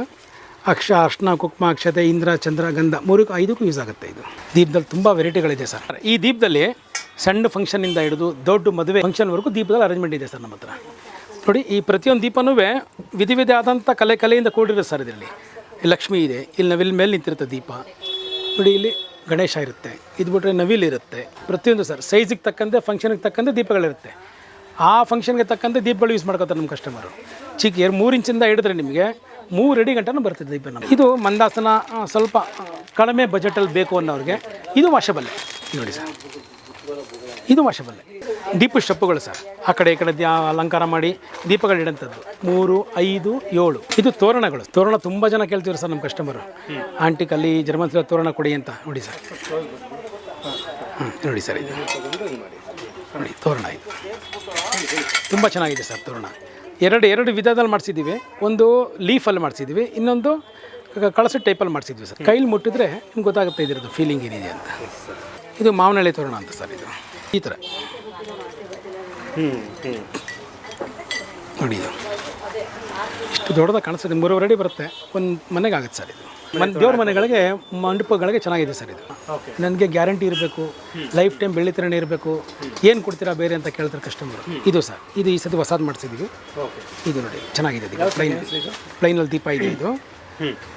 ಅಕ್ಷ, ಅರ್ಶನ, ಕುಕ್ಮ, ಅಕ್ಷತೆ, ಇಂದ್ರ, ಚಂದ್ರ, ಗಂಧ ಮೂರಕ್ಕೂ ಐದಕ್ಕೂ ಯೂಸ್ ಆಗುತ್ತೆ ಇದು. ದೀಪದಲ್ಲಿ ತುಂಬ ವೆರೈಟಿಗಳಿದೆ ಸರ್. ಈ ದೀಪದಲ್ಲಿ ಸಣ್ಣ ಫಂಕ್ಷನಿಂದ ಹಿಡಿದು ದೊಡ್ಡ ಮದುವೆ ಫಂಕ್ಷನ್ವರೆಗೂ ದೀಪದಲ್ಲಿ ಅರೇಂಜ್ಮೆಂಟ್ ಇದೆ ಸರ್ ನಮ್ಮ ಹತ್ರ. ನೋಡಿ, ಈ ಪ್ರತಿಯೊಂದು ದೀಪನೂ ವಿಧಿ ವಿಧಿ ಆದಂಥ ಕಲೆ ಕಲೆಯಿಂದ ಕೂಡಿರುತ್ತೆ ಸರ್ ಇದರಲ್ಲಿ. ಲಕ್ಷ್ಮಿ ಇದೆ. ಇಲ್ಲಿ ನವಿಲ್ ಮೇಲೆ ನಿಂತಿರುತ್ತೆ ದೀಪ. ನೋಡಿ, ಇಲ್ಲಿ ಗಣೇಶ ಇರುತ್ತೆ. ಇದು ಬಿಟ್ಟರೆ ನವಿಲ್ ಇರುತ್ತೆ. ಪ್ರತಿಯೊಂದು ಸರ್ ಸೈಜಿಗೆ ತಕ್ಕಂತೆ ಫಂಕ್ಷನ್ಗೆ ತಕ್ಕಂತೆ ದೀಪಗಳಿರುತ್ತೆ. ಆ ಫಂಕ್ಷನ್ಗೆ ತಕ್ಕಂತೆ ದೀಪಗಳು ಯೂಸ್ ಮಾಡ್ಕೋತಾರೆ ನಮ್ಮ ಕಸ್ಟಮರು ಚಿಕ್ಕ ಮೂರು ಇಂಚಿಂದ ಹಿಡಿದ್ರೆ ನಿಮಗೆ ಮೂರು ಅಡಿ ಗಂಟೆನೂ ಬರ್ತದೆ ದೀಪ ನಮ್ಮ ಇದು ಮಂದಾಸನ ಸ್ವಲ್ಪ ಕಡಿಮೆ ಬಜೆಟಲ್ಲಿ ಬೇಕು ಅನ್ನೋರಿಗೆ ಇದು ವಾಶಬಲ್ಲೆ ನೋಡಿ ಸರ್. ಇದು ವಾಶಬಲ್ಲೆ ದೀಪ ಸ್ಟೆಪ್ಪುಗಳು ಸರ್. ಆ ಕಡೆ ಈ ಕಡೆ ಅಲಂಕಾರ ಮಾಡಿ ದೀಪಗಳು ಇಡೋಂಥದ್ದು ಮೂರು, ಐದು, ಏಳು. ಇದು ತೋರಣಗಳು. ತೋರಣ ತುಂಬ ಜನ ಕೇಳ್ತೀವಿ ಸರ್ ನಮ್ಮ ಕಸ್ಟಮರು ಜರ್ಮನ್ ಸಿಲ್ವರ್ ತೋರಣ ಕೊಡಿ ಅಂತ. ನೋಡಿ ಸರ್. ನೋಡಿ ಸರ್ ಇದು. ನೋಡಿ, ತೋರಣ ಇದು. ತುಂಬ ಚೆನ್ನಾಗಿದೆ ಸರ್ ತೋರಣ. ಎರಡು ಎರಡು ವಿಧದಲ್ಲಿ ಮಾಡಿಸಿದ್ದೀವಿ. ಒಂದು ಲೀಫಲ್ಲಿ ಮಾಡಿಸಿದ್ದೀವಿ. ಇನ್ನೊಂದು ಕಳಸ ಟೈಪಲ್ಲಿ ಮಾಡಿಸಿದ್ವಿ ಸರ್. ಕೈಲಿ ಮುಟ್ಟಿದ್ರೆ ನಿಮ್ಗೆ ಗೊತ್ತಾಗುತ್ತೆ ಇದ್ರದ್ದು ಫೀಲಿಂಗ್ ಏನಿದೆ ಅಂತ. ಇದು ಮಾವಿನಳ್ಳಿ ತೋರಣ ಅಂತ ಸರ್ ಇದು. ಈ ಥರ. ನೋಡಿ ಇದು. ಇಷ್ಟು ದೊಡ್ಡದಾಗಿ ಕಾಣಿಸ್ತದೆ ಮೂರುವರೆ ಅಡಿ ಬರುತ್ತೆ. ಒಂದು ಮನೆಗೆ ಆಗುತ್ತೆ ಸರ್ ಇದು. ಮನೆ ದೇವ್ರ ಮನೆಗಳಿಗೆ ಮಂಟಪಗಳಿಗೆ ಚೆನ್ನಾಗಿದೆ ಸರ್ ಇದು. ನನಗೆ ಗ್ಯಾರಂಟಿ ಇರಬೇಕು. ಲೈಫ್ ಟೈಮ್ ಬೆಳ್ಳಿತರಣೆ ಇರಬೇಕು. ಏನು ಕೊಡ್ತೀರಾ ಬೇರೆ ಅಂತ ಕೇಳ್ತಾರೆ ಕಸ್ಟಮರ್ ಇದು ಸರ್. ಇದು ಈ ಸತಿ ಹೊಸಾದ್ ಮಾಡಿಸಿದ್ದೀವಿ ಇದು ನೋಡಿ ಚೆನ್ನಾಗಿದೆ ಪ್ಲೈನ್ ಪ್ಲೈನಲ್ಲಿ ದೀಪ ಇದೆ ಇದು.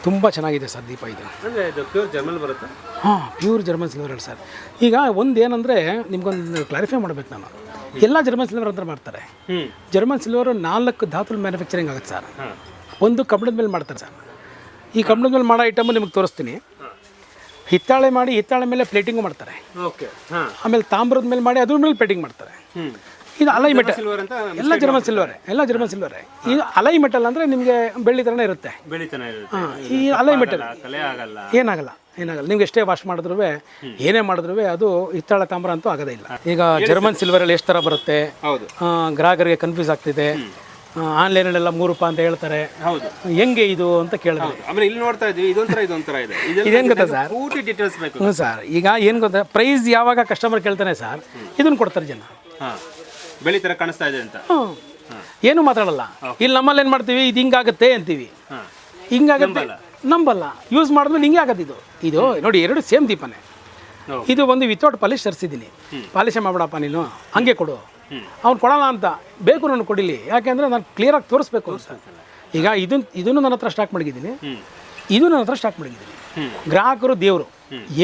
ತುಂಬ ಚೆನ್ನಾಗಿದೆ ಸರ್ ದೀಪ ಇದು. ಅಂದರೆ ಇದು ಪ್ಯೂರ್ ಜರ್ಮಲ್ ಬರುತ್ತೆ? ಹಾಂ ಪ್ಯೂರ್ ಜರ್ಮನ್ ಸಿಲ್ವರ್ ಸರ್. ಈಗ ಒಂದು ಏನಂದರೆ ನಿಮ್ಗೊಂದು ಕ್ಲಾರಿಫೈ ಮಾಡ್ಬೇಕು ನಾನು. ಎಲ್ಲ ಜರ್ಮನ್ ಸಿಲ್ವರ್ ಅಂತ ಮಾಡ್ತಾರೆ. ಜರ್ಮನ್ ಸಿಲ್ವರು ನಾಲ್ಕು ಧಾತುಲ್ ಮ್ಯಾನುಫ್ಯಾಕ್ಚರಿಂಗ್ ಆಗುತ್ತೆ ಸರ್. ಒಂದು ಕಬ್ಬಣದ ಮೇಲೆ ಮಾಡ್ತಾರೆ ಸರ್. ಈ ಕಬ್ಬಣದ ಮೇಲೆ ಮಾಡೋ ಐಟಮು ನಿಮಗೆ ತೋರಿಸ್ತೀನಿ. ಹಿತ್ತಾಳೆ ಮಾಡಿ ಹಿತ್ತಾಳೆ ಮೇಲೆ ಪ್ಲೇಟಿಂಗು ಮಾಡ್ತಾರೆ. ಓಕೆ ಹಾಂ. ಆಮೇಲೆ ತಾಮ್ರದ ಮೇಲೆ ಮಾಡಿ ಅದ್ರ ಮೇಲೆ ಪ್ಲೇಟಿಂಗ್ ಮಾಡ್ತಾರೆ. ಹ್ಞೂ ಇದು ಸಿಲ್ವರ್ ಅಂತ ಎಲ್ಲ ಜರ್ಮನ್ ಸಿಲ್ವರ್ ಎಲ್ಲ ಜರ್ಮನ್ ಸಿಲ್ವರ್ ಇದು ಅಲೈ ಮೆಟಲ್ ಅಂದರೆ ನಿಮಗೆ ಬೆಳ್ಳಿ ಥರನೇ ಇರುತ್ತೆ. ಹಾಂ ಈ ಅಲೈ ಮೆಟಲ್ ಕಲೆ ಆಗಲ್ಲ ಏನಾಗಲ್ಲ ಏನಾಗಲ್ಲ. ನಿಮ್ಗೆ ಎಷ್ಟೇ ವಾಶ್ ಮಾಡಿದ್ರು ಏನೇ ಮಾಡಿದ್ರು ಅದು ಹಿತ್ತಾಳ ತಾಮ್ರ ಅಂತೂ ಆಗೋದೇ ಇಲ್ಲ. ಈಗ ಜರ್ಮನ್ ಸಿಲ್ವರಲ್ಲಿ ಎಷ್ಟು ಥರ ಬರುತ್ತೆ? ಗ್ರಾಹಕರಿಗೆ ಕನ್ಫ್ಯೂಸ್ ಆಗ್ತಿದೆ. ಆನ್ಲೈನಲ್ಲೆಲ್ಲ ಮೂರು ರೂಪಾಯಿ ಅಂತ ಹೇಳ್ತಾರೆ. ಹೌದು. ಹೆಂಗೆ ಇದು ಅಂತ ಕೇಳಿದ್ರೆ. ಆಮೇಲೆ ಇಲ್ಲಿ ನೋಡ್ತಾ ಇದ್ವಿ ಇದೊಂಥರ ಇದೊಂಥರ ಇದೆ. ಇದೇನ್ ಗೊತ್ತಾ ಸರ್? ಪೂರ್ತಿ ಡೀಟೇಲ್ಸ್ ಬೇಕು. ಸರ್. ಈಗ ಏನು ಗೊತ್ತಾ ಪ್ರೈಸ್ ಯಾವಾಗ ಕಸ್ಟಮರ್ ಕೇಳ್ತಾನೆ ಸರ್ ಇದನ್ನು ಕೊಡ್ತಾರೆ ಜನ. ಬೆಳಿ ತರ ಕಾಣಿಸ್ತಾ ಇದೆ ಅಂತ. ಏನು ಮಾತಾಡಲ್ಲ. ಇಲ್ಲಿ ನಮ್ಮಲ್ಲಿ ಏನು ಮಾಡ್ತೀವಿ? ಇದು ಹಿಂಗಾಗತ್ತೆ ಅಂತೀವಿ. ಹಿಂಗಾಗತ್ತೆ ಹಿಂಗಾಗುತ್ತೆ. ನಂಬಲ್ಲ. ಯೂಸ್ ಮಾಡಿದ್ಮೇಲೆ ಹಿಂಗೆ ಆಗತ್ತೆ ಇದು. ಇದು ನೋಡಿ ಎರಡು ಸೇಮ್ ದೀಪನೆ. ಹೌದು. ಇದು ಒಂದು ವಿತೌಟ್ ಪಾಲಿಶ್ ತರಿಸಿದ್ದೀನಿ. ಪಾಲಿಶೇ ಮಾಡಬೇಡಪ್ಪ ನೀನು? ಹಂಗೆ ಕೊಡು. ಅವ್ನು ಕೊಡಲ್ಲ ಅಂತ. ಬೇಕು ನಾನು ಕೊಡಿಲಿ. ಯಾಕೆಂದ್ರೆ ನಾನು ಕ್ಲಿಯರಾಗಿ ತೋರಿಸ್ಬೇಕು ಅಂತ. ಈಗ ಇದನ್ನ ಇದನ್ನು ನನ್ನ ಹತ್ರ ಸ್ಟಾಕ್ ಮಾಡಿದ್ದೀನಿ ಇದು ನನ್ನ ಹತ್ರ ಸ್ಟಾಕ್ ಮಾಡಿದ್ದೀನಿ ಗ್ರಾಹಕರು ದೇವರು.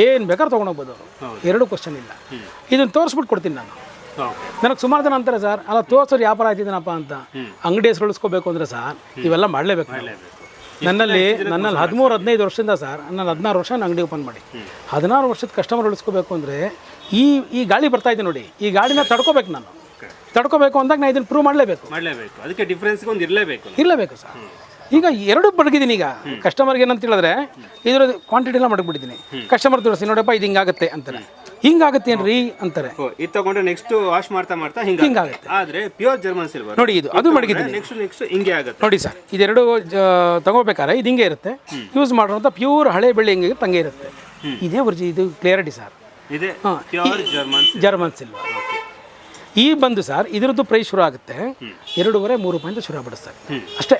ಏನು ಬೇಕಾದ್ರೂ ತೊಗೊಂಡೋಗ್ಬೋದು. ಅವರು ಎರಡು ಕ್ವಶನ್ ಇಲ್ಲ. ಇದನ್ನು ತೋರಿಸ್ಬಿಟ್ಟು ಕೊಡ್ತೀನಿ ನಾನು. ನನಗೆ ಸುಮಾರು ಜನ ಅಂತಾರೆ ಸರ್ ಅಲ್ಲ ತೋರ್ಸೋರು ವ್ಯಾಪಾರ ಆಯ್ತಿದ್ದೀನಪ್ಪ ಅಂತ. ಅಂಗಡಿ ಹೆಸರು ಉಳಿಸ್ಕೋಬೇಕು ಅಂದರೆ ಸರ್ ಇವೆಲ್ಲ ಮಾಡಲೇಬೇಕು ನನ್ನಲ್ಲಿ ನನ್ನಲ್ಲಿ ಹದಿಮೂರು ಹದಿನೈದು ವರ್ಷದಿಂದ ಸರ್ ನಾನು ಹದಿನಾರು ವರ್ಷ ನಾನು ಅಂಗಡಿ ಓಪನ್ ಮಾಡಿ. ಹದಿನಾರು ವರ್ಷದ ಕಸ್ಟಮರ್ ಉಳಿಸ್ಕೋಬೇಕು ಅಂದರೆ ಈ ಈ ಗಾಳಿ ಬರ್ತಾ ಇದೆ ನೋಡಿ ಈ ಗಾಳಿನ ತಡ್ಕೋಬೇಕು ನಾನು. ತಡ್ಕೋಬೇಕು ಅಂದಾಗ ನಾನು ಇದನ್ನು ಪ್ರೂವ್ ಮಾಡಲೇಬೇಕು. ಮಾಡಲೇಬೇಕು. ಅದಕ್ಕೆ ಡಿಫ್ರೆನ್ಸ್ಗೆ ಒಂದು ಇರಲೇಬೇಕು ಇರಲೇಬೇಕು ಸರ್. ಈಗ ಎರಡು ಬಡಗಿದ್ದೀನಿ ಈಗ. ಕಸ್ಟಮರ್ಗೆ ಏನಂತ ಹೇಳಿದ್ರೆ ಇದ್ರ ಕ್ವಾಂಟಿಟಿ ಎಲ್ಲ ಮಡಗ್ಬಿಟ್ಟಿದ್ದೀನಿ. ಕಸ್ಟಮರ್ ತೋರಿಸಿ ನೋಡಪ್ಪ ಇದು ಹಿಂಗಾಗುತ್ತೆ ಅಂತಾರೆ. ಹಿಂಗಾಗತ್ತೇನ್ರಿ ಅಂತಾರೆ. ಇದು ತಗೊಂಡ್ರೆ ನೆಕ್ಸ್ಟ್ ವಾಶ್ ಮಾಡ್ತಾ ಮಾಡ್ತಾ ಹಿಂಗೆ ಹಿಂಗಾಗುತ್ತೆ. ಆದ್ರೆ ಪ್ಯೂರ್ ಜರ್ಮನ್ ಸಿಲ್ವರ್ ನೋಡಿ ಇದು ಅದು ಮಡಗಿದ್ದೀನಿ ನೆಕ್ಸ್ಟ್ ನೆಕ್ಸ್ಟ್ ಹಿಂಗೆ ಆಗುತ್ತೆ. ನೋಡಿ ಸರ್ ಇದೆರಡು ತಗೋಬೇಕಾದ್ರೆ ಇದು ಹಿಂಗೆ ಇರುತ್ತೆ. ಯೂಸ್ ಮಾಡಿರೋಂಥ ಪ್ಯೂರ್ ಹಳೆ ಬೆಳ್ಳಿ ಹಿಂಗೆ ತಂಗೆ ಇರುತ್ತೆ. ಇದೇ ವರ್ಜಿ ಇದು ಕ್ಲಿಯರಿಟಿ ಸರ್. ಇದೆ ಜರ್ಮನ್ ಜರ್ಮನ್ ಸಿಲ್ವರ್ ಈ ಬಂದು ಸರ್ ಇದರದ್ದು ಪ್ರೈಸ್ ಶುರು ಆಗುತ್ತೆ. ಎರಡೂವರೆ ಮೂರು ರೂಪಾಯಿಂದ ಶುರು ಆಗ್ಬಿಡುತ್ತೆ ಸರ್. ಅಷ್ಟೇ.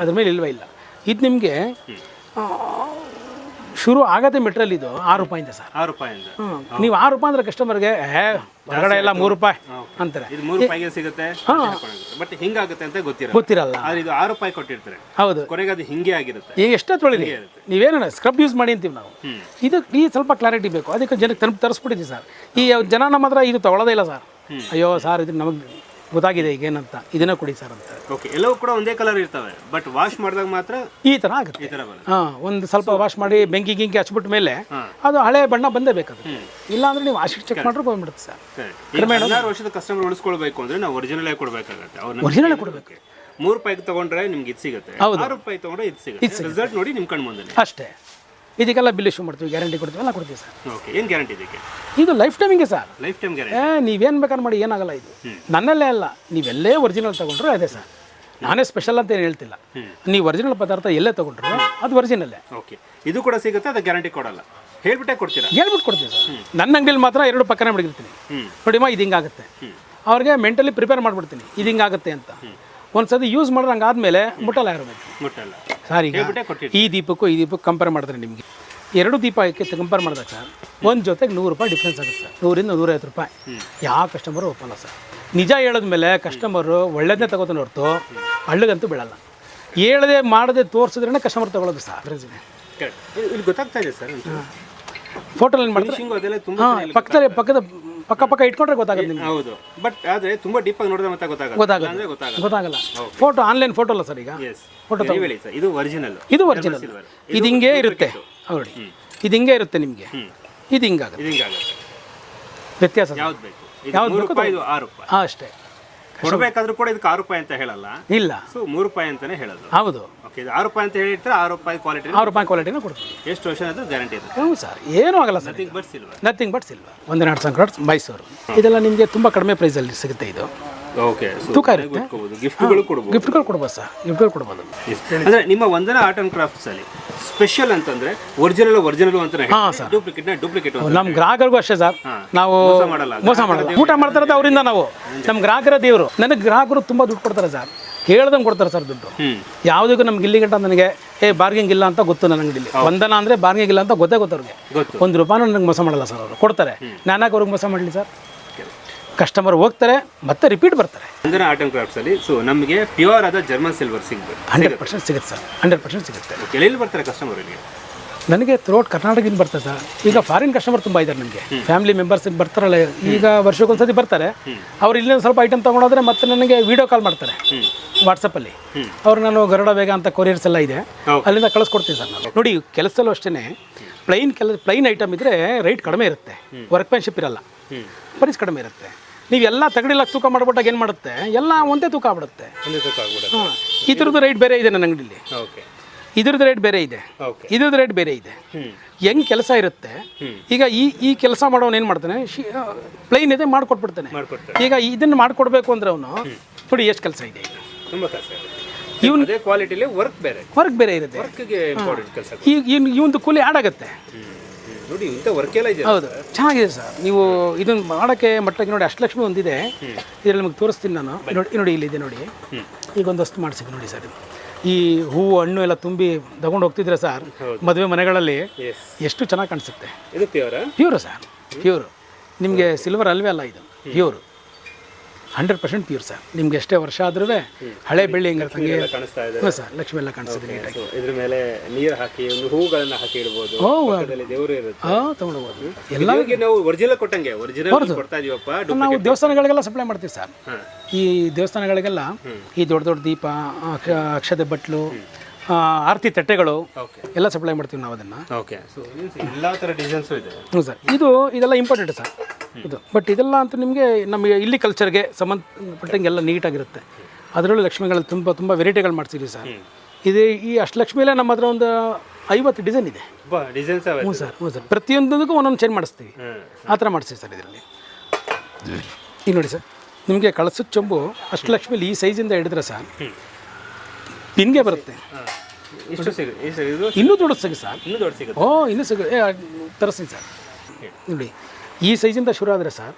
ಅದ್ರ ಮೇಲೆ ಇಲ್ವೇ ಇಲ್ಲ. ಇದು ನಿಮಗೆ ಶುರು ಆಗತ್ತೆ ಮೆಟ್ರಲ್ ಇದು ಆರು ರೂಪಾಯಿಂದ ಸರ್. ಆರು ರೂಪಾಯಿಂದ. ನೀವು ಆರು ರೂಪಾಯಿ ಅಂದ್ರೆ ಕಸ್ಟಮರ್ಗೆ ಹೇ ಹೊರಗಡೆ ಎಲ್ಲ ಮೂರು ರೂಪಾಯಿ ಅಂತಾರೆ. ಇದು ಮೂರು ರೂಪಾಯಿಗೆ ಸಿಗುತ್ತೆ? ಬಟ್ ಹಿಂಗಾಗುತ್ತೆ ಅಂತ ಗೊತ್ತಿರಲ್ಲ. ಗೊತ್ತಿರಲ್ಲ. ಆದ್ರೆ ಇದು ಆರು ರೂಪಾಯಿ ಕೊಟ್ಟಿರ್ತಾರೆ. ಹೌದು. ಕೊನೆಗೆ ಅದು ಹಿಂಗೆ ಆಗಿರುತ್ತೆ. ಈಗ ಎಷ್ಟೇ ತೊಳಿರಿ ನೀವೇನ ಸ್ಕ್ರಬ್ ಯೂಸ್ ಮಾಡಿ ಅಂತೀವಿ ನಾವು. ಇದು ಈ ಸ್ವಲ್ಪ ಕ್ಲಾರಿಟಿ ಬೇಕು. ಅದಕ್ಕೆ ಜನಕ್ಕೆ ತಲುಪಿ ತರಿಸ್ಬಿಟ್ಟಿದ್ದೀವಿ ಸರ್. ಈ ಜನ ನಮ್ಮ ಹತ್ರ ಇದು ತೊಗೊಳೋದೇ ಇಲ್ಲ ಸರ್. ಅಯ್ಯೋ ಸರ್ ಇದು ನಮಗೆ ಗೊತ್ತಾಗಿದೆ ಈಗ ಏನಂತ ಇದನ್ನ ಕೊಡಿ ಸರ್ ಅಂತ. ಓಕೆ ಎಲ್ಲವೂ ಕೂಡ ಒಂದೇ ಕಲರ್ ಇರ್ತವೆ ಬಟ್ ವಾಶ್ ಮಾಡಿದಾಗ ಮಾತ್ರ ಈ ತರ ಆಗುತ್ತೆ. ಈ ತರ ಬರುತ್ತೆ. ಹಾಂ ಒಂದು ಸ್ವಲ್ಪ ವಾಶ್ ಮಾಡಿ ಬೆಂಕಿ ಗಿಂಕಿ ಹಚ್ಬಿಟ್ಟ ಮೇಲೆ ಅದು ಹಳೆ ಬಣ್ಣ ಬಂದೇ ಬೇಕದು ಇಲ್ಲಾಂದ್ರೆ ನೀವು ವಾಶ್ ಚೆಕ್ ಮಾಡ್ರೆ ಬಂದ್ಬಿಡುತ್ತೆ ಸರ್. ಈಗ ಹದಿನಾರು ವರ್ಷದ ಕಸ್ಟಮರ್ ಉಳಿಸ್ಕೊಳ್ಬೇಕು ಅಂದ್ರೆ ನಾವು ಒರಿಜಿನಲ್ ಆಗಿ ಕೊಡಬೇಕಾಗತ್ತೆ. ಅವ್ರನ್ನ ಒರಿಜಿನಲ್ ಕೊಡಬೇಕು. ಮೂರು ರೂಪಾಯಿಗೆ ತಗೊಂಡ್ರೆ ನಿಮ್ಗೆ ಇದು ಸಿಗುತ್ತೆ. ಆರು ರೂಪಾಯಿ ತಗೊಂಡ್ರೆ ಇದು ಸಿಗುತ್ತೆ. ರಿಸಲ್ಟ್ ನೋಡಿ ನಿಮ್ ಕಣ್ ಮುಂದೆ ಅಷ್ಟೇ. ಇದಕ್ಕೆಲ್ಲ ಬಿಲ್ ಇಶ್ಯೂ ಮಾಡ್ತೀವಿ ಗ್ಯಾರಂಟಿ ಕೊಡ್ತೀವಿ ಎಲ್ಲ ಕೊಡ್ತೀವಿ ಸರ್. ಓಕೆ ಏನು ಗ್ಯಾರಂಟಿ ಇದಕ್ಕೆ? ಇದು ಲೈಫ್ ಟೈಮಿಂಗೆ ಸರ್. ಲೈಫ್ ಟೈಮ್ ಗ್ಯಾರಂಟಿ ಏ ನೀವೇನು ಬೇಕಾದ್ರೆ ಮಾಡಿ ಏನಾಗಲ್ಲ ಇದು. ನನ್ನಲ್ಲೇ ಅಲ್ಲ ನೀವೆಲ್ಲೇ ಒರಿಜಿನಲ್ ತಗೊಂಡ್ರು ಅದೇ ಸರ್. ನಾನೇ ಸ್ಪೆಷಲ್ ಅಂತ ಏನು ಹೇಳ್ತಿಲ್ಲ. ನೀವು ಒರಿಜಿನಲ್ ಪದಾರ್ಥ ಎಲ್ಲೇ ತೊಗೊಂಡ್ರು ಅದು ಒರಿಜಿನಲ್ಲೇ ಓಕೆ ಇದು ಕೂಡ ಸಿಗುತ್ತೆ ಅದು ಗ್ಯಾರಂಟಿ ಕೊಡಲ್ಲ? ಹೇಳ್ಬಿಟ್ಟೆ ಕೊಡ್ತೀರಾ? ಹೇಳ್ಬಿಟ್ಟು ಕೊಡ್ತೀವಿ ಸರ್. ನನ್ನ ಅಂಗಡಿಲಿ ಮಾತ್ರ ಎರಡು ಪಕ್ಕನೇ ಮಡಗಿರ್ತೀನಿ ಹ್ಮ್. ನೋಡಿಮ್ಮ ಇದು ಹಿಂಗಾಗುತ್ತೆ. ಅವ್ರಿಗೆ ಮೆಂಟಲಿ ಪ್ರಿಪೇರ್ ಮಾಡಿಬಿಡ್ತೀನಿ. ಇದು ಹಿಂಗಾಗುತ್ತೆ ಅಂತ. ಒಂದು ಸತಿ ಯೂಸ್ ಮಾಡಿದ್ರೆ ಆದಮೇಲೆ ಮುಟ್ಟಲ್ಲ ಇರಬೇಕು ಮುಟ್ಟಲ್ಲ. ಸರ್ ಈಗ ಈ ದೀಪಕ್ಕೂ ಈ ದೀಪಕ್ಕೆ ಕಂಪೇರ್ ಮಾಡಿದ್ರೆ ನಿಮಗೆ. ಎರಡು ದೀಪ ಹಾಕಿ ಕಂಪೇರ್ ಮಾಡಿದಾಗ ಸರ್ ಒಂದು ಜೊತೆಗೆ ನೂರು ರೂಪಾಯಿ ಡಿಫ್ರೆನ್ಸ್ ಆಗುತ್ತೆ ಸರ್. ನೂರಿಂದ ನೂರೈವತ್ತು ರೂಪಾಯಿ. ಯಾವ ಕಸ್ಟಮರು ಒಪ್ಪಲ್ಲ ಸರ್. ನಿಜ ಹೇಳಿದ್ಮೇಲೆ ಕಸ್ಟಮರು ಒಳ್ಳೇದನ್ನೇ ತಗೋತಾನೆ ಹೊರತು ಹಳ್ಳಿಗಂತೂ ಬೀಳಲ್ಲ. ಹೇಳದೆ ಮಾಡದೆ ತೋರಿಸಿದ್ರೇ ಕಸ್ಟಮರ್ ತಗೊಳ್ಳೋದು ಸರ್. ಇಲ್ಲಿ- ಗೊತ್ತಾಗ್ತಾ ಇದೆ ಸರ್ ಫೋಟೋಲ್ಲಿ ಏನು ಮಾಡ್ತಾರೆ? ಪಕ್ಕದಲ್ಲಿ ಪಕ್ಕದ ಪಕ್ಕ ಪಕ್ಕ ಇಟ್ಕೊಂಡ್ರೆ ಗೊತ್ತಾಗುತ್ತೆ ನಿಮ್ಗೆ. ಹೌದು. ಬಟ್ ಆದ್ರೆ ತುಂಬಾ ಡೀಪ್ ಆಗಿ ನೋಡಿದ್ರೆ ಮತ್ತೆ ಗೊತ್ತಾಗಲ್ಲ. ಗೊತ್ತಾಗಲ್ಲ. ಅಂದ್ರೆ ಗೊತ್ತಾಗಲ್ಲ. ಗೊತ್ತಾಗಲ್ಲ. ಫೋಟೋ ಆನ್ಲೈನ್ ಫೋಟೋ ಅಲ್ಲ ಸರ್ ಈಗ? ಎಸ್ ಫೋಟೋ ನೀವು ಹೇಳಿ ಸರ್. ಇದು ಒರಿಜಿನಲ್ ಇದು ಒರಿಜಿನಲ್ ಇದು ಹಿಂಗೆ ಇರುತ್ತೆ. ನೋಡಿ. ಇದು ಹಿಂಗೆ ಇರುತ್ತೆ ನಿಮಗೆ. ಇದು ಹಿಂಗಾಗುತ್ತೆ. ಇದು ಹಿಂಗಾಗುತ್ತೆ. ವ್ಯತ್ಯಾಸ. ಯಾವ್ದು ಬೇಕು? ಇದು ಯಾವ್ದು ಮೂರು ಬೇಕೋ ರೂಪಾಯಿ ಇದು ಆರು ರೂಪಾಯಿ. ಅಷ್ಟೇ. ಕೊಡಬೇಕಾದ್ರೂ ಕೂಡ ಇದಕ್ಕೆ ಆರು ರೂಪಾಯಿ ಅಂತ ಹೇಳಲ್ಲ. ಇಲ್ಲ. ಸೊ ಮೂರು ರೂಪಾಯಿ ಅಂತಾನೆ ಹೇಳೋದು. ಹೌದು. ಓಕೆ ಆರು ರೂಪಾಯಿ ಅಂತ ಹೇಳಿರ್ತಾರೆ ಆರು ರೂಪಾಯಿ ಕ್ವಾಲಿಟಿ ಆರು ರೂಪಾಯಿ ಕ್ವಾಲಿಟಿನ ಕೊಡ್ತೀವಿ ಎಷ್ಟು ವರ್ಷ ಅದು ಗ್ಯಾರಂಟಿ ಇದೆ ಹ್ಞೂ ಸರ್ ಏನೂ ಆಗಲ್ಲ sir but silver nothing but silver ಒಂದು ನಾಡು ಸಂಕ್ರಾಟ್ ಮೈಸೂರು ಇದೆಲ್ಲ ನಿಮಗೆ ತುಂಬ ಕಡಿಮೆ ಪ್ರೈಸಲ್ಲಿ ಸಿಗುತ್ತೆ ಇದು. ಓಕೆ ತೂಕ ಇರುತ್ತೆ? ಗಿಫ್ಟ್ಗಳು ಕೊಡ್ಬೋದು. ಗಿಫ್ಟ್ಗಳು ಕೊಡ್ಬೋದು ಸರ್. ಗಿಫ್ಟ್ಗಳು ಕೊಡ್ಬೋದು ಅಂದ್ರೆ ನಿಮ್ಮ ವಂದನ ಆರ್ಟ್ ಅಂಡ್ ಕ್ರಾಫ್ಟ್ಸ್ ಅಲ್ಲಿ ಸ್ಪೆಷಲ್ ಅಂತಂದ್ರೆ ಒರಿಜಿನಲ್ ಒರಿಜಿನಲ್ ಅಂತ ಹಾಂ ಸರ್. ಡೂಪ್ಲಿಕೇಟ್ ಡೂಪ್ಲಿಕೇಟ್ ನಮ್ಮ ಗ್ರಾಹಕರಿಗೂ ಅಷ್ಟೇ ಸರ್. ನಾವು ಮೋಸ ಮಾಡಲ್ಲ. ಮೋಸ ಮಾಡಲ್ಲ. ಊಟ ಮಾಡ್ತಾರದು ಅವರಿಂದ ನಾವು. ನಮ್ಮ ಗ್ರಾಹಕರ ದೇವರು. ನನಗೆ ಗ್ರಾಹಕರು ತುಂಬಾ ದುಡ್ಡು ಕೊಡ್ತಾರೆ ಸರ್. ಕೇಳ್ದಂಗೆ ಕೊಡ್ತಾರೆ ಸರ್ ದುಡ್ಡು. ಯಾವುದಕ್ಕೂ ನಮ್ಗೆ ಇಲ್ಲಿ ಗಂಟ ನನಗೆ ಏ ಬಾರ್ಗಿಂಗ್ ಇಲ್ಲ ಅಂತ ಗೊತ್ತು ನನ್ನ ಅಂಗಡಿಲಿ ವಂದನ ಅಂದರೆ ಬಾರ್ಗಿಂಗ್ ಇಲ್ಲ ಅಂತ ಗೊತ್ತೇ ಗೊತ್ತು ಅವ್ರಿಗೆ. ಒಂದು ರೂಪಾಯಿನೂ ನನಗೆ ಮೋಸ ಮಾಡಲ್ಲ ಸರ್ ಅವರು. ಕೊಡ್ತಾರೆ. ನಾನಾಗ ಅವ್ರಿಗೆ ಮೋಸ ಮಾಡಲಿ ಸರ್? ಕಸ್ಟಮರ್ ಹೋಗ್ತಾರೆ ಮತ್ತೆ ರಿಪೀಟ್ ಬರ್ತಾರೆ. ಅಂದ್ರೆ ಆರ್ಟ್ ಅಂಡ್ ಕ್ರಾಫ್ಟ್ಸ್ ಅಲ್ಲಿ ಸೊ ನಮಗೆ ಪ್ಯೂರ್ ಆದ ಜರ್ಮನ್ ಸಿಲ್ವರ್ ಸಿಗ್ಬೇಕು. ಹಂಡ್ರೆಡ್ ಪರ್ಸೆಂಟ್ ಸಿಗುತ್ತೆ ಸರ್ ಹಂಡ್ರೆಡ್ ಪರ್ಸೆಂಟ್ ಸಿಗುತ್ತೆ. ಎಲ್ಲಿ ಬರ್ತಾರೆ ಕಸ್ಟಮರ್ ಇಲ್ಲಿಗೆ? ನನಗೆ ಥ್ರೋಟ್ ಕರ್ನಾಟಕದಿಂದ ಬರ್ತದೆ ಸರ್. ಈಗ ಫಾರಿನ್ ಕಸ್ಟಮರ್ ತುಂಬ ಇದ್ದಾರೆ ನನಗೆ ಫ್ಯಾಮಿಲಿ ಮೆಂಬರ್ಸ್ ಬರ್ತಾರಲ್ಲ ಈಗ ವರ್ಷಕ್ಕೊಂದ್ಸತಿ ಬರ್ತಾರೆ. ಅವ್ರು ಇಲ್ಲಿ ಸ್ವಲ್ಪ ಐಟಮ್ ತೊಗೊಂಡೋದ್ರೆ ಮತ್ತೆ ನನಗೆ ವಿಡಿಯೋ ಕಾಲ್ ಮಾಡ್ತಾರೆ. ವಾಟ್ಸಪ್ಪಲ್ಲಿ ಅವ್ರು ನಾನು ಗರುಡ ಬೇಗ ಅಂತ ಕೊರಿಯರ್ಸ್ ಎಲ್ಲ ಇದೆ. ಅಲ್ಲಿಂದ ಕಳಿಸ್ಕೊಡ್ತೀನಿ ಸರ್ ನಾನು. ನೋಡಿ ಕೆಲಸದಲ್ಲೂ ಅಷ್ಟೇ ಪ್ಲೈನ್ ಕೆಲ ಪ್ಲೈನ್ ಐಟಮ್ ಇದ್ದರೆ ರೇಟ್ ಕಡಿಮೆ ಇರುತ್ತೆ. ವರ್ಕ್ಮ್ಯಾನ್ಶಿಪ್ ಇರಲ್ಲ. ಪ್ರೈಸ್ ಕಡಿಮೆ ಇರುತ್ತೆ. ನೀವೆಲ್ಲ ತಗಡಿಲ್ಲ ತೂಕ ಮಾಡಿಬಿಟ್ಟಾಗ ಏನು ಮಾಡುತ್ತೆ? ಎಲ್ಲ ಒಂದೇ ತೂಕ ಆಗ್ಬಿಡುತ್ತೆ. ಹಾಂ. ಇದ್ರದ್ದು ರೈಟ್ ಬೇರೆ ಇದೆ ನನ್ನ ಅಂಗಡಿಲಿ. ಓಕೆ. ಇದ್ರದ್ದು ರೇಟ್ ಬೇರೆ ಇದೆ. ಇದ್ರದ್ದು ರೇಟ್ ಬೇರೆ ಇದೆ. ಹೆಂಗ್ ಕೆಲಸ ಇರುತ್ತೆ? ಈಗ ಈ ಈ ಕೆಲಸ ಮಾಡೋನು ಏನು ಮಾಡ್ತಾನೆ? ಪ್ಲೈನ್ ಇದೆ ಮಾಡ್ಕೊಟ್ಬಿಡ್ತಾನೆ. ಈಗ ಇದನ್ನು ಮಾಡ್ಕೊಡ್ಬೇಕು ಅಂದ್ರೆ ಅವನು ನೋಡಿ ಎಷ್ಟು ಕೆಲಸ ಇದೆ ಈಗ. ಇವನ್ ಅದೇ ಕ್ವಾಲಿಟಿಲಿ ವರ್ಕ್ ಬೇರೆ. ವರ್ಕ್ ಬೇರೆ ಇರುತ್ತೆ. ವರ್ಕ್ಗೆ ಇಂಪಾರ್ಟೆಂಟ್ ಕೆಲಸ ಈ ಇವಂದು ಕೂಲಿ ಆಡ್ ಆಗುತ್ತೆ ನೋಡಿ ಇಂಥ ವರ್ಕ್ ಎಲ್ಲ ಇದೆ ಹೌದು. ಚೆನ್ನಾಗಿದೆ ಸರ್. ನೀವು ಇದನ್ನು ಮಾಡೋಕ್ಕೆ ಮಟ್ಟಕ್ಕೆ ನೋಡಿ ಅಷ್ಟಲಕ್ಷ್ಮಿ ಒಂದಿದೆ. ಇದರಲ್ಲಿ ನಿಮಗೆ ತೋರಿಸ್ತೀನಿ ನಾನು. ನೋಡಿ ನೋಡಿ ಇಲ್ಲಿದೆ ನೋಡಿ. ಈಗ ಒಂದಷ್ಟು ಮಾಡಿಸಿದ್ವಿ ನೋಡಿ ಸರ್. ಈ ಹೂವು ಹಣ್ಣು ಎಲ್ಲ ತುಂಬಿ ತಗೊಂಡು ಹೋಗ್ತಿದ್ರೆ ಸರ್ ಮದುವೆ ಮನೆಗಳಲ್ಲಿ ಎಷ್ಟು ಚೆನ್ನಾಗಿ ಕಾಣಿಸುತ್ತೆ. ಇದು ಪ್ಯೂರ್ ಪ್ಯೂರು ಸರ್. ಪ್ಯೂರು ನಿಮಗೆ ಸಿಲ್ವರ್ ಅಲ್ವೇ ಅಲ್ಲ ಇದು. Pure hundred percent pure sir ನಿಮ್ಗೆ ಎಷ್ಟೇ ವರ್ಷ ಆದ್ರೂ ಹಳೆ ಬೆಳ್ಳಿ ಹೆಂಗಿರ್ತಂಗೆ ಕಾಣಿಸ್ತಾ ಇದೆ. ಹ್ಞೂ ಸರ್ ಲಕ್ಷ್ಮಿ ಎಲ್ಲ ಕಾಣಿಸ್ತದೆ ನೀಟಾಗಿ ಇದ್ರ ಮೇಲೆ ನೀರು ಹಾಕಿ ಒಂದು ಹೂಗಳನ್ನ ಹಾಕಿ ಇಡ್ಬೋದು. ಪಕ್ಕದಲ್ಲಿ ದೇವರು ಇರುತ್ತೆ. ಹಾಂ ತೊಗೊಂಡೋಗ್ಬೋದು. ಎಲ್ಲ ಇವಾಗ ನಾವು ಒರಿಜಿನಲ್ ಕೊಟ್ಟಂಗೆ? ಒರಿಜಿನಲ್ ಕೊಡ್ತಾ ಇದೀವಪ್ಪ ನಾವು ದೇವಸ್ಥಾನಗಳಿಗೆಲ್ಲ ಸಪ್ಲೈ ಮಾಡ್ತೀವಿ ಸರ್ ಈ ದೇವಸ್ಥಾನಗಳಿಗೆಲ್ಲ ಈ ದೊಡ್ಡ ದೊಡ್ಡ ದೀಪ ಅಕ್ಷ ಅಕ್ಷತೆ ಬಟ್ಲು ಆರತಿ ತಟ್ಟೆಗಳು ಎಲ್ಲ ಸಪ್ಲೈ ಮಾಡ್ತೀವಿ ನಾವು ಅದನ್ನು. ಓಕೆ ಸೊ ಎಲ್ಲಾ ತರ ಡಿಸೈನ್ಸು ಇದೆ. ಹ್ಞೂ ಸರ್. ಇದು ಇದೆಲ್ಲ ಇಂಪಾರ್ಟೆಂಟ್ ಸರ್. ಇದು. ಬಟ್ ಇದೆಲ್ಲ ಅಂತ ನಿಮಗೆ ನಮಗೆ ಇಲ್ಲಿ ಕಲ್ಚರ್ಗೆ ಸಂಬಂಧಪಟ್ಟಂಗೆ ಎಲ್ಲ ನೀಟಾಗಿರುತ್ತೆ ಅದರಲ್ಲೂ ಲಕ್ಷ್ಮಿಗಳಲ್ಲಿ ತುಂಬ ತುಂಬ ವೆರೈಟಿಗಳು ಮಾಡ್ತೀವಿ ಸರ್. ಇದು ಈ ಅಷ್ಟಲಕ್ಷ್ಮಿಯಲ್ಲೇ ನಮ್ಮ ಹತ್ರ ಒಂದು ಐವತ್ತು ಡಿಸೈನ್ ಇದೆ. ಡಿಸೈನ್ಸ್ ಹ್ಞೂ ಸರ್ ಹ್ಞೂ ಸರ್. ಪ್ರತಿಯೊಂದಕ್ಕೂ ಒಂದೊಂದು ಚೇಂಜ್ ಮಾಡಿಸ್ತೀವಿ. ಆ ಥರ ಮಾಡಿಸ್ತೀವಿ ಸರ್ ಇದರಲ್ಲಿ. ಈಗ ನೋಡಿ ಸರ್ ನಿಮಗೆ ಕಳಸದ ಚೊಂಬು ಅಷ್ಟಲಕ್ಷ್ಮಿಲಿ ಈ ಸೈಜಿಂದ ಹಿಡಿದ್ರೆ ಸರ್ ಪಿನ್ಗೆ ಬರುತ್ತೆ. ಇಷ್ಟು ಸಿಗುತ್ತೆ ಇಷ್ಟು ಇದು ಇನ್ನೂ ದೊಡ್ಡ ಸಿಗುತ್ತೆ ಸರ್. ಇನ್ನೂ ದೊಡ್ಡ ಸಿಗುತ್ತೆ. ಓ ಇನ್ನೂ ತರಿಸ್ತೀನಿ ಸರ್. ನೋಡಿ ಈ ಸೈಜಿಂದ ಶುರು ಆದರೆ ಸರ್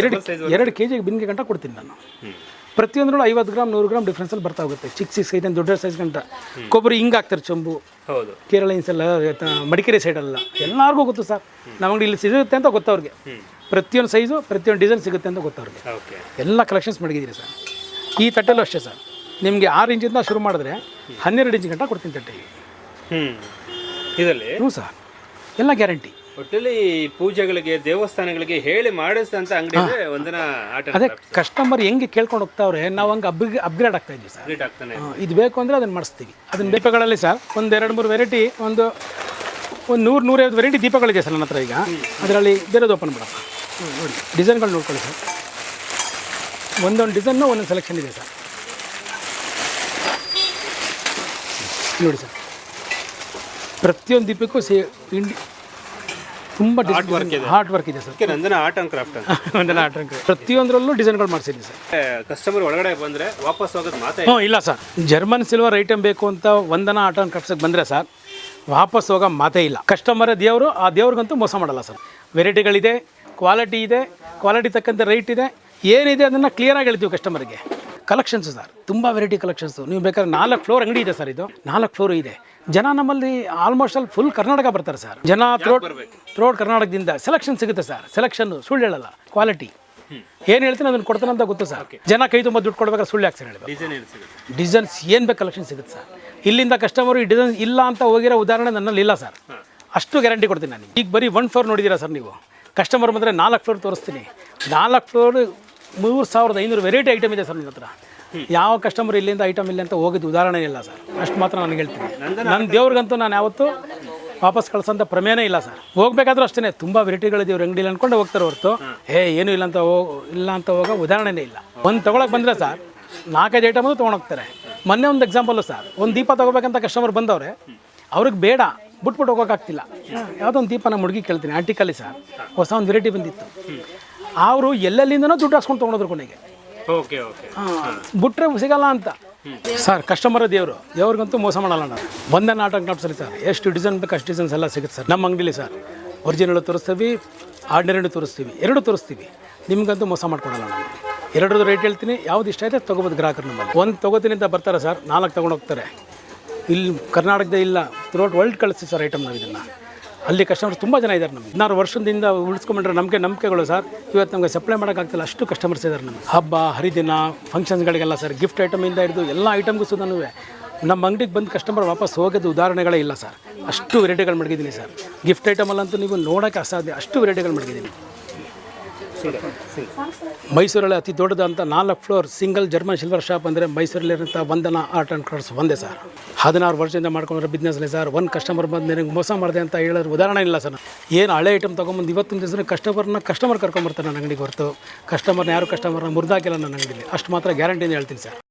ಎರಡು ಎರಡು ಕೆ ಜಿಗೆ ಬಿನ್ಗೆ ಗಂಟ ಕೊಡ್ತೀನಿ ನಾನು. ಪ್ರತಿಯೊಂದರಲ್ಲೂ ಐವತ್ತು ಗ್ರಾಮ್ ನೂರು ಗ್ರಾಮ್ ಡಿಫ್ರೆನ್ಸಲ್ಲಿ ಬರ್ತಾ ಹೋಗುತ್ತೆ. ಚಿಕ್ಕ ಚಿಕ್ಕ ಸೈಜ್ ದೊಡ್ಡ ಸೈಜ್ ಗಂಟ. ಕೊಬ್ಬರಿ ಹಿಂಗೆ ಹಾಕ್ತಾರೆ ಚೊಂಬು. ಹೌದು. ಕೇರಳ ಇನ್ಸೆಲ್ಲ ಮಡಿಕೇರಿ ಸೈಡಲ್ಲ ಎಲ್ಲರಿಗೂ ಗೊತ್ತು ಸರ್. ನಮ್ಮ ಅಂಗಡಿ ಇಲ್ಲಿ ಸಿಗುತ್ತೆ ಅಂತ ಗೊತ್ತವ್ರಿಗೆ ಪ್ರತಿಯೊಂದು ಸೈಜು ಪ್ರತಿಯೊಂದು ಡಿಸೈನ್ ಸಿಗುತ್ತೆ ಅಂತ ಗೊತ್ತವ್ರಿಗೆ ಎಲ್ಲ ಕಲೆಕ್ಷನ್ಸ್ ಮಡಗಿದ್ದೀರಿ ಸರ್. ಈ ತಟ್ಟೆಲ್ಲೂ ಅಷ್ಟೇ ಸರ್. ನಿಮಗೆ ಆರು ಇಂಚಿಂದ ಶುರು ಮಾಡಿದ್ರೆ ಹನ್ನೆರಡು ಇಂಚ್ ಗಂಟ ಕೊಡ್ತೀನಿ ತಟ್ಟೆ ಹ್ಞೂ ಇದರಲ್ಲಿ? ಹ್ಞೂ ಸರ್. ಎಲ್ಲ ಗ್ಯಾರಂಟಿ. ಒಟ್ಟಲ್ಲಿ ಪೂಜೆಗಳಿಗೆ ದೇವಸ್ಥಾನಗಳಿಗೆ ಹೇಳಿ ಮಾಡಿಸಿದಂಥ ಅಂಗಡಿ ಒಂದಿನ ಆಟ ಅದೇ ಕಸ್ಟಮರ್ ಹೆಂಗೆ ಕೇಳ್ಕೊಂಡು ಹೋಗ್ತಾವ್ರೆ ನಾವು ಹಂಗೆ ಅಬ್ ಅಪ್ಗ್ರೇಡ್ ಆಗ್ತಾ ಇದ್ದೀವಿ ಸರ್. ಆಗ್ತಾನೆ ಇದು. ಬೇಕು ಅಂದರೆ ಅದನ್ನು ಮಾಡಿಸ್ತೀವಿ. ಅದನ್ನ ದೀಪಗಳಲ್ಲಿ ಸರ್ ಒಂದು ಎರಡು ಮೂರು ವೆರೈಟಿ ಒಂದು ಒಂದು ನೂರು ನೂರೈವತ್ತು ವೆರೈಟಿ ದೀಪಗಳಿದೆ ಸರ್ ನನ್ನ ಹತ್ರ ಈಗ. ಅದರಲ್ಲಿ ಬೇರೆದು ಓಪನ್ ಹ್ಮ್, ನೋಡಿ. ಡಿಸೈನ್ಗಳು ನೋಡ್ಕೊಳ್ಳಿ ಸರ್. ಒಂದೊಂದು ಡಿಸೈನ್ನು ಒಂದೊಂದು ಸೆಲೆಕ್ಷನ್ ಇದೆ ಸರ್. ನೋಡಿ ಸರ್. ಪ್ರತಿಯೊಂದು ದೀಪಕ್ಕೂ ಸೇ ಇಂಡಿ ತುಂಬ ಹಾರ್ಡ್ ವರ್ಕ್ ಇದೆ. Sir. Nandana art and craft ಒಂದೆಲ್ಲ art and craft. ಪ್ರತಿಯೊಂದರಲ್ಲೂ ಡಿಸೈನ್ಗಳು ಮಾಡಿಸಿದ್ದೀನಿ ಸರ್. ಕಸ್ಟಮರ್ ಒಳಗಡೆ ಬಂದರೆ ವಾಪಸ್ ಹೋಗೋದು ಮಾತೇ ಹ್ಞೂ ಇಲ್ಲ ಸರ್. ಜರ್ಮನ್ ಸಿಲ್ವರ್ ಐಟಮ್ ಬೇಕು ಅಂತ ಒಂದನ ಆರ್ಟ್ ಆ್ಯಂಡ್ ಕ್ರಾಫ್ಟ್ಸಿಗೆ ಬಂದರೆ ಸರ್ ವಾಪಸ್ ಹೋಗೋ ಮಾತೇ ಇಲ್ಲ. ಕಸ್ಟಮರ್ ದೇವರು ಆ ದೇವ್ರಿಗಂತೂ ಮೋಸ ಮಾಡಲ್ಲ ಸರ್. ವೆರೈಟಿಗಳಿದೆ ಕ್ವಾಲಿಟಿ ಇದೆ ಕ್ವಾಲಿಟಿ ತಕ್ಕಂತೆ ರೇಟ್ ಇದೆ ಏನಿದೆ ಅದನ್ನು ಕ್ಲಿಯರಾಗಿ ಹೇಳ್ತೀವಿ ಕಸ್ಟಮರ್ಗೆ ಕಲೆಕ್ಷನ್ಸು ಸರ್ ತುಂಬ ವೆರೈಟಿ ಕಲೆಕ್ಷನ್ಸು ನೀವು ಬೇಕಾದ್ರೆ ನಾಲ್ಕು ಫ್ಲೋರ್ ಅಂಗಡಿ ಇದೆ ಸರ್ ಇದು. ನಾಲ್ಕು ಫ್ಲೋರ್ ಇದೆ. ಜನ ನಮ್ಮಲ್ಲಿ ಆಲ್ಮೋಸ್ಟ್ ಅಲ್ಲಿ ಫುಲ್ ಕರ್ನಾಟಕ ಬರ್ತಾರೆ ಸರ್ ಜನ ಥ್ರೋಟ್ ತ್ರೋಡ್ ಕರ್ನಾಟಕದಿಂದ ಸೆಲೆಕ್ಷನ್ ಸಿಗುತ್ತೆ ಸರ್ ಸೆಲೆಕ್ಷನ್ ಸುಳ್ಳು ಹೇಳಲ್ಲ. ಕ್ವಾಲಿಟಿ ಏನು ಹೇಳ್ತೀನಿ ಅದನ್ನು ಕೊಡ್ತಾನೆ ಅಂತ ಗೊತ್ತು ಸರ್ ಜನ ಕೈ ತುಂಬ ದುಡ್ಡು ಕೊಡ್ಬೇಕಾದ್ರೆ ಸುಳ್ಳು ಯಾಕೆ ಸರ್ ಸಿಗುತ್ತೆ? ಡಿಸೈನ್ಸ್ ಏನು ಬೇಕು ಕಲೆಕ್ಷನ್ ಸಿಗುತ್ತೆ ಸರ್ ಇಲ್ಲಿಂದ ಕಸ್ಟಮರು ಈ ಡಿಸೈನ್ಸ್ ಇಲ್ಲ ಅಂತ ಹೋಗಿರೋ ಉದಾಹರಣೆ ನನ್ನಲ್ಲಿ ಇಲ್ಲ ಸರ್ ಅಷ್ಟು ಗ್ಯಾರಂಟಿ ಕೊಡ್ತೀನಿ ನಾನು. ಈಗ ಬರೀ ಒನ್ ಫ್ಲೋರ್ ನೋಡಿದ್ದೀರಾ ಸರ್ ನೀವು? ಕಸ್ಟಮರ್ ಬಂದರೆ ನಾಲ್ಕು ಫ್ಲೋರ್ ತೋರಿಸ್ತೀನಿ. ನಾಲ್ಕು ಫ್ಲೋರ್ ಮೂರು ಸಾವಿರದ ಐನೂರು ವೆರೈಟಿ ಐಟಮ್ ಇದೆ ಸರ್ ನನ್ನ ಹತ್ರ. ಯಾವ ಕಸ್ಟಮರ್ ಇಲ್ಲಿಂದ ಐಟಮ್ ಇಲ್ಲ ಅಂತ ಹೋಗಿದ್ದು ಉದಾಹರಣೆ ಇಲ್ಲ ಸರ್. ಅಷ್ಟು ಮಾತ್ರ ನಾನು ಹೇಳ್ತೀನಿ. ನನ್ನ ದೇವ್ರಿಗಂತೂ ನಾನು ಯಾವತ್ತೂ ವಾಪಸ್ ಕಳ್ಸೋಂಥ ಪ್ರಮೇಯನೇ ಇಲ್ಲ ಸರ್. ಹೋಗ್ಬೇಕಾದ್ರೂ ಅಷ್ಟೇ ತುಂಬ ವೆರೈಟಿಗಳಿದೆ ಇವ್ರ ಅಂಗಡಿಲಿ ಅಂದ್ಕೊಂಡು ಹೋಗ್ತಾರೆ ಹೊರತು. ಹೇ. ಏನು ಇಲ್ಲ ಅಂತ ಹೋಗ್ ಇಲ್ಲ ಅಂತ ಹೋಗೋ ಉದಾಹರಣೆನೇ ಇಲ್ಲ. ಒಂದು ತೊಗೊಳಕ್ಕೆ ಬಂದರೆ ಸರ್ ನಾಲ್ಕೈದು ಐಟಮು ತೊಗೊಂಡೋಗ್ತಾರೆ ಮೊನ್ನೆ ಒಂದು ಎಕ್ಸಾಂಪಲ್ಲು ಸರ್ ಒಂದು ದೀಪ ತೊಗೋಬೇಕಂತ ಕಸ್ಟಮರ್ ಬಂದವ್ರೆ ಅವ್ರಿಗೆ ಬೇಡ ಬಿಟ್ಬಿಟ್ಟು ಹೋಗೋಕ್ಕಾಗ್ತಿಲ್ಲ ಯಾವುದೋ ಒಂದು ದೀಪ ನಾನು ಹುಡುಗಿ ಕೇಳ್ತೀನಿ ಆರ್ಟಿಕಲ್ಲಿ ಸರ್ ಹೊಸ ಒಂದು ವೆರೈಟಿ ಬಂದಿತ್ತು. ಅವರು ಎಲ್ಲೆಲ್ಲಿಂದನೋ ದುಡ್ಡು ಹಾಕ್ಸ್ಕೊಂಡು ತೊಗೊಂಡೋದ್ರು ಕೊನೆಗೆ. Okay okay. ಬಿಟ್ರೆ ಸಿಗಲ್ಲ ಅಂತ. ಸರ್ ಕಸ್ಟಮರ್ ದೇವರು. ದೇವ್ರಿಗಂತೂ ಮೋಸ ಮಾಡಲ್ಲ ನಾನು. ಒಂದೇ ನಾಟಕ ನಾಟ್ಸಲ್ಲಿ ಸರ್. ಎಷ್ಟು ಡಿಸೈನ್ ಬೇಕು ಅಷ್ಟು ಡಿಸೈನ್ಸ್ ಎಲ್ಲ ಸಿಗುತ್ತೆ ಸರ್. ನಮ್ಮ ಅಂಗಡಿಲಿ ಸರ್. ಒರಿಜಿನಲ್ ತೋರಿಸ್ತೀವಿ ಆರ್ಡಿನರಿ ತೋರಿಸ್ತೀವಿ. ಎರಡು ತೋರಿಸ್ತೀವಿ. ನಿಮ್ಗಂತೂ ಮೋಸ ಮಾಡ್ಕೊಡಲ್ಲ ನಾನು. ಎರಡರದ್ದು ರೇಟ್ ಹೇಳ್ತೀನಿ. ಯಾವ್ದು ಇಷ್ಟ ಇದೆ ತೊಗೋಬೋದು ಗ್ರಾಹಕರು ನಮ್ಮಲ್ಲಿ. ಒಂದು ತೊಗೋತೀನಿ ಅಂತ ಬರ್ತಾರೆ ಸರ್? ನಾಲ್ಕು ತೊಗೊಂಡು ಹೋಗ್ತಾರೆ. ಇಲ್ಲಿ ಕರ್ನಾಟಕದ ಇಲ್ಲ. ಥ್ರೂಔಟ್ ವರ್ಲ್ಡ್ ಕಳಿಸ್ತೀವಿ ಸರ್ ಐಟಮ್ ನಾವು ಇದನ್ನು. ಅಲ್ಲಿ ಕಸ್ಟಮರ್ಸ್ ತುಂಬ ಜನ ಇದ್ದಾರೆ ನಮಗೆ. ಹದಿನಾರು ವರ್ಷದಿಂದ ಉಳಿಸ್ಕೊಂಡ್ರೆ ನಮಗೆ ನಂಬಿಕೆಗಳು ಸರ್. ಇವತ್ತು ನಮಗೆ ಸಪ್ಲೈ ಮಾಡೋಕ್ಕಾಗ್ತಿಲ್ಲ, ಅಷ್ಟು ಕಸ್ಟಮರ್ಸ್ ಇದ್ದಾರೆ ನಮಗೆ. ಹಬ್ಬ, ಹರಿದಿನ ಫಂಕ್ಷನ್ಸ್ಗಳಿಗೆಲ್ಲ ಸರ್ ಗಿಫ್ಟ್ ಐಟಮಿಂದ ಹಿಡಿದು ಎಲ್ಲ ಐಟಮ್ಗೂ ಸುಧಾ ನಮ್ಮ ಅಂಗಡಿಗೆ ಬಂದು ಕಸ್ಟಮರ್ ವಾಪಸ್ ಹೋಗೋದು ಉದಾಹರಣೆಗಳೇ ಇಲ್ಲ ಸರ್. ಅಷ್ಟು ವೆರೈಟಿಗಳು ಮಡಗಿದ್ದೀನಿ ಸರ್. ಗಿಫ್ಟ್ ಐಟಮಲ್ಲಂತೂ ನೀವು ನೋಡೋಕ್ಕೆ ಅಸಾಧ್ಯ. ಅಷ್ಟು ವೆರೈಟಿಗಳು ಮಡಗಿದ್ದೀನಿ ಮೈಸೂರಲ್ಲಿ ಅತಿ ದೊಡ್ಡದಂಥ ನಾಲ್ಕು floor single German silver shop ಅಂದರೆ ಮೈಸೂರಲ್ಲಿರುವಂಥ ವಂದನ ಆರ್ಟ್ ಆ್ಯಂಡ್ ಕ್ರಾಫ್ಟ್ಸ್ ಒಂದೇ ಸರ್. ಹದಿನಾರು ವರ್ಷದಿಂದ ಮಾಡ್ಕೊಂಡ್ರೆ ಬಿಸ್ನೆಸ್ಲಿ ಸರ್. ಒಂದು ಕಸ್ಟಮರ್ ಬಂದು ನನಗೆ ಮೋಸ ಮಾಡಿದೆ ಅಂತ ಹೇಳೋದು ಉದಾಹರಣೆ ಇಲ್ಲ ಸರ್. ಏನು ಹಳೆ ಐಟಮ್ ತೊಗೊಂಬಂದು ಇವತ್ತಿನ ದಿವಸ ಕಸ್ಟಮರ್ನ ಕಸ್ಟಮರ್ ಕರ್ಕೊಂಬರ್ತಾರೆ ನನ್ನ ಅಂಗಡಿಗೆ ಹೊರತು. ಕಸ್ಟಮರ್ನ ಯಾರು ಕಸ್ಟಮರ್ನ ಮುರಿದಾಕಿಲ್ಲ ನನ್ನ ಅಂಗಡಿಲಿ. ಅಷ್ಟು ಮಾತ್ರ ಗ್ಯಾರಂಟಿಯಿಂದ ಹೇಳ್ತೀನಿ ಸರ್.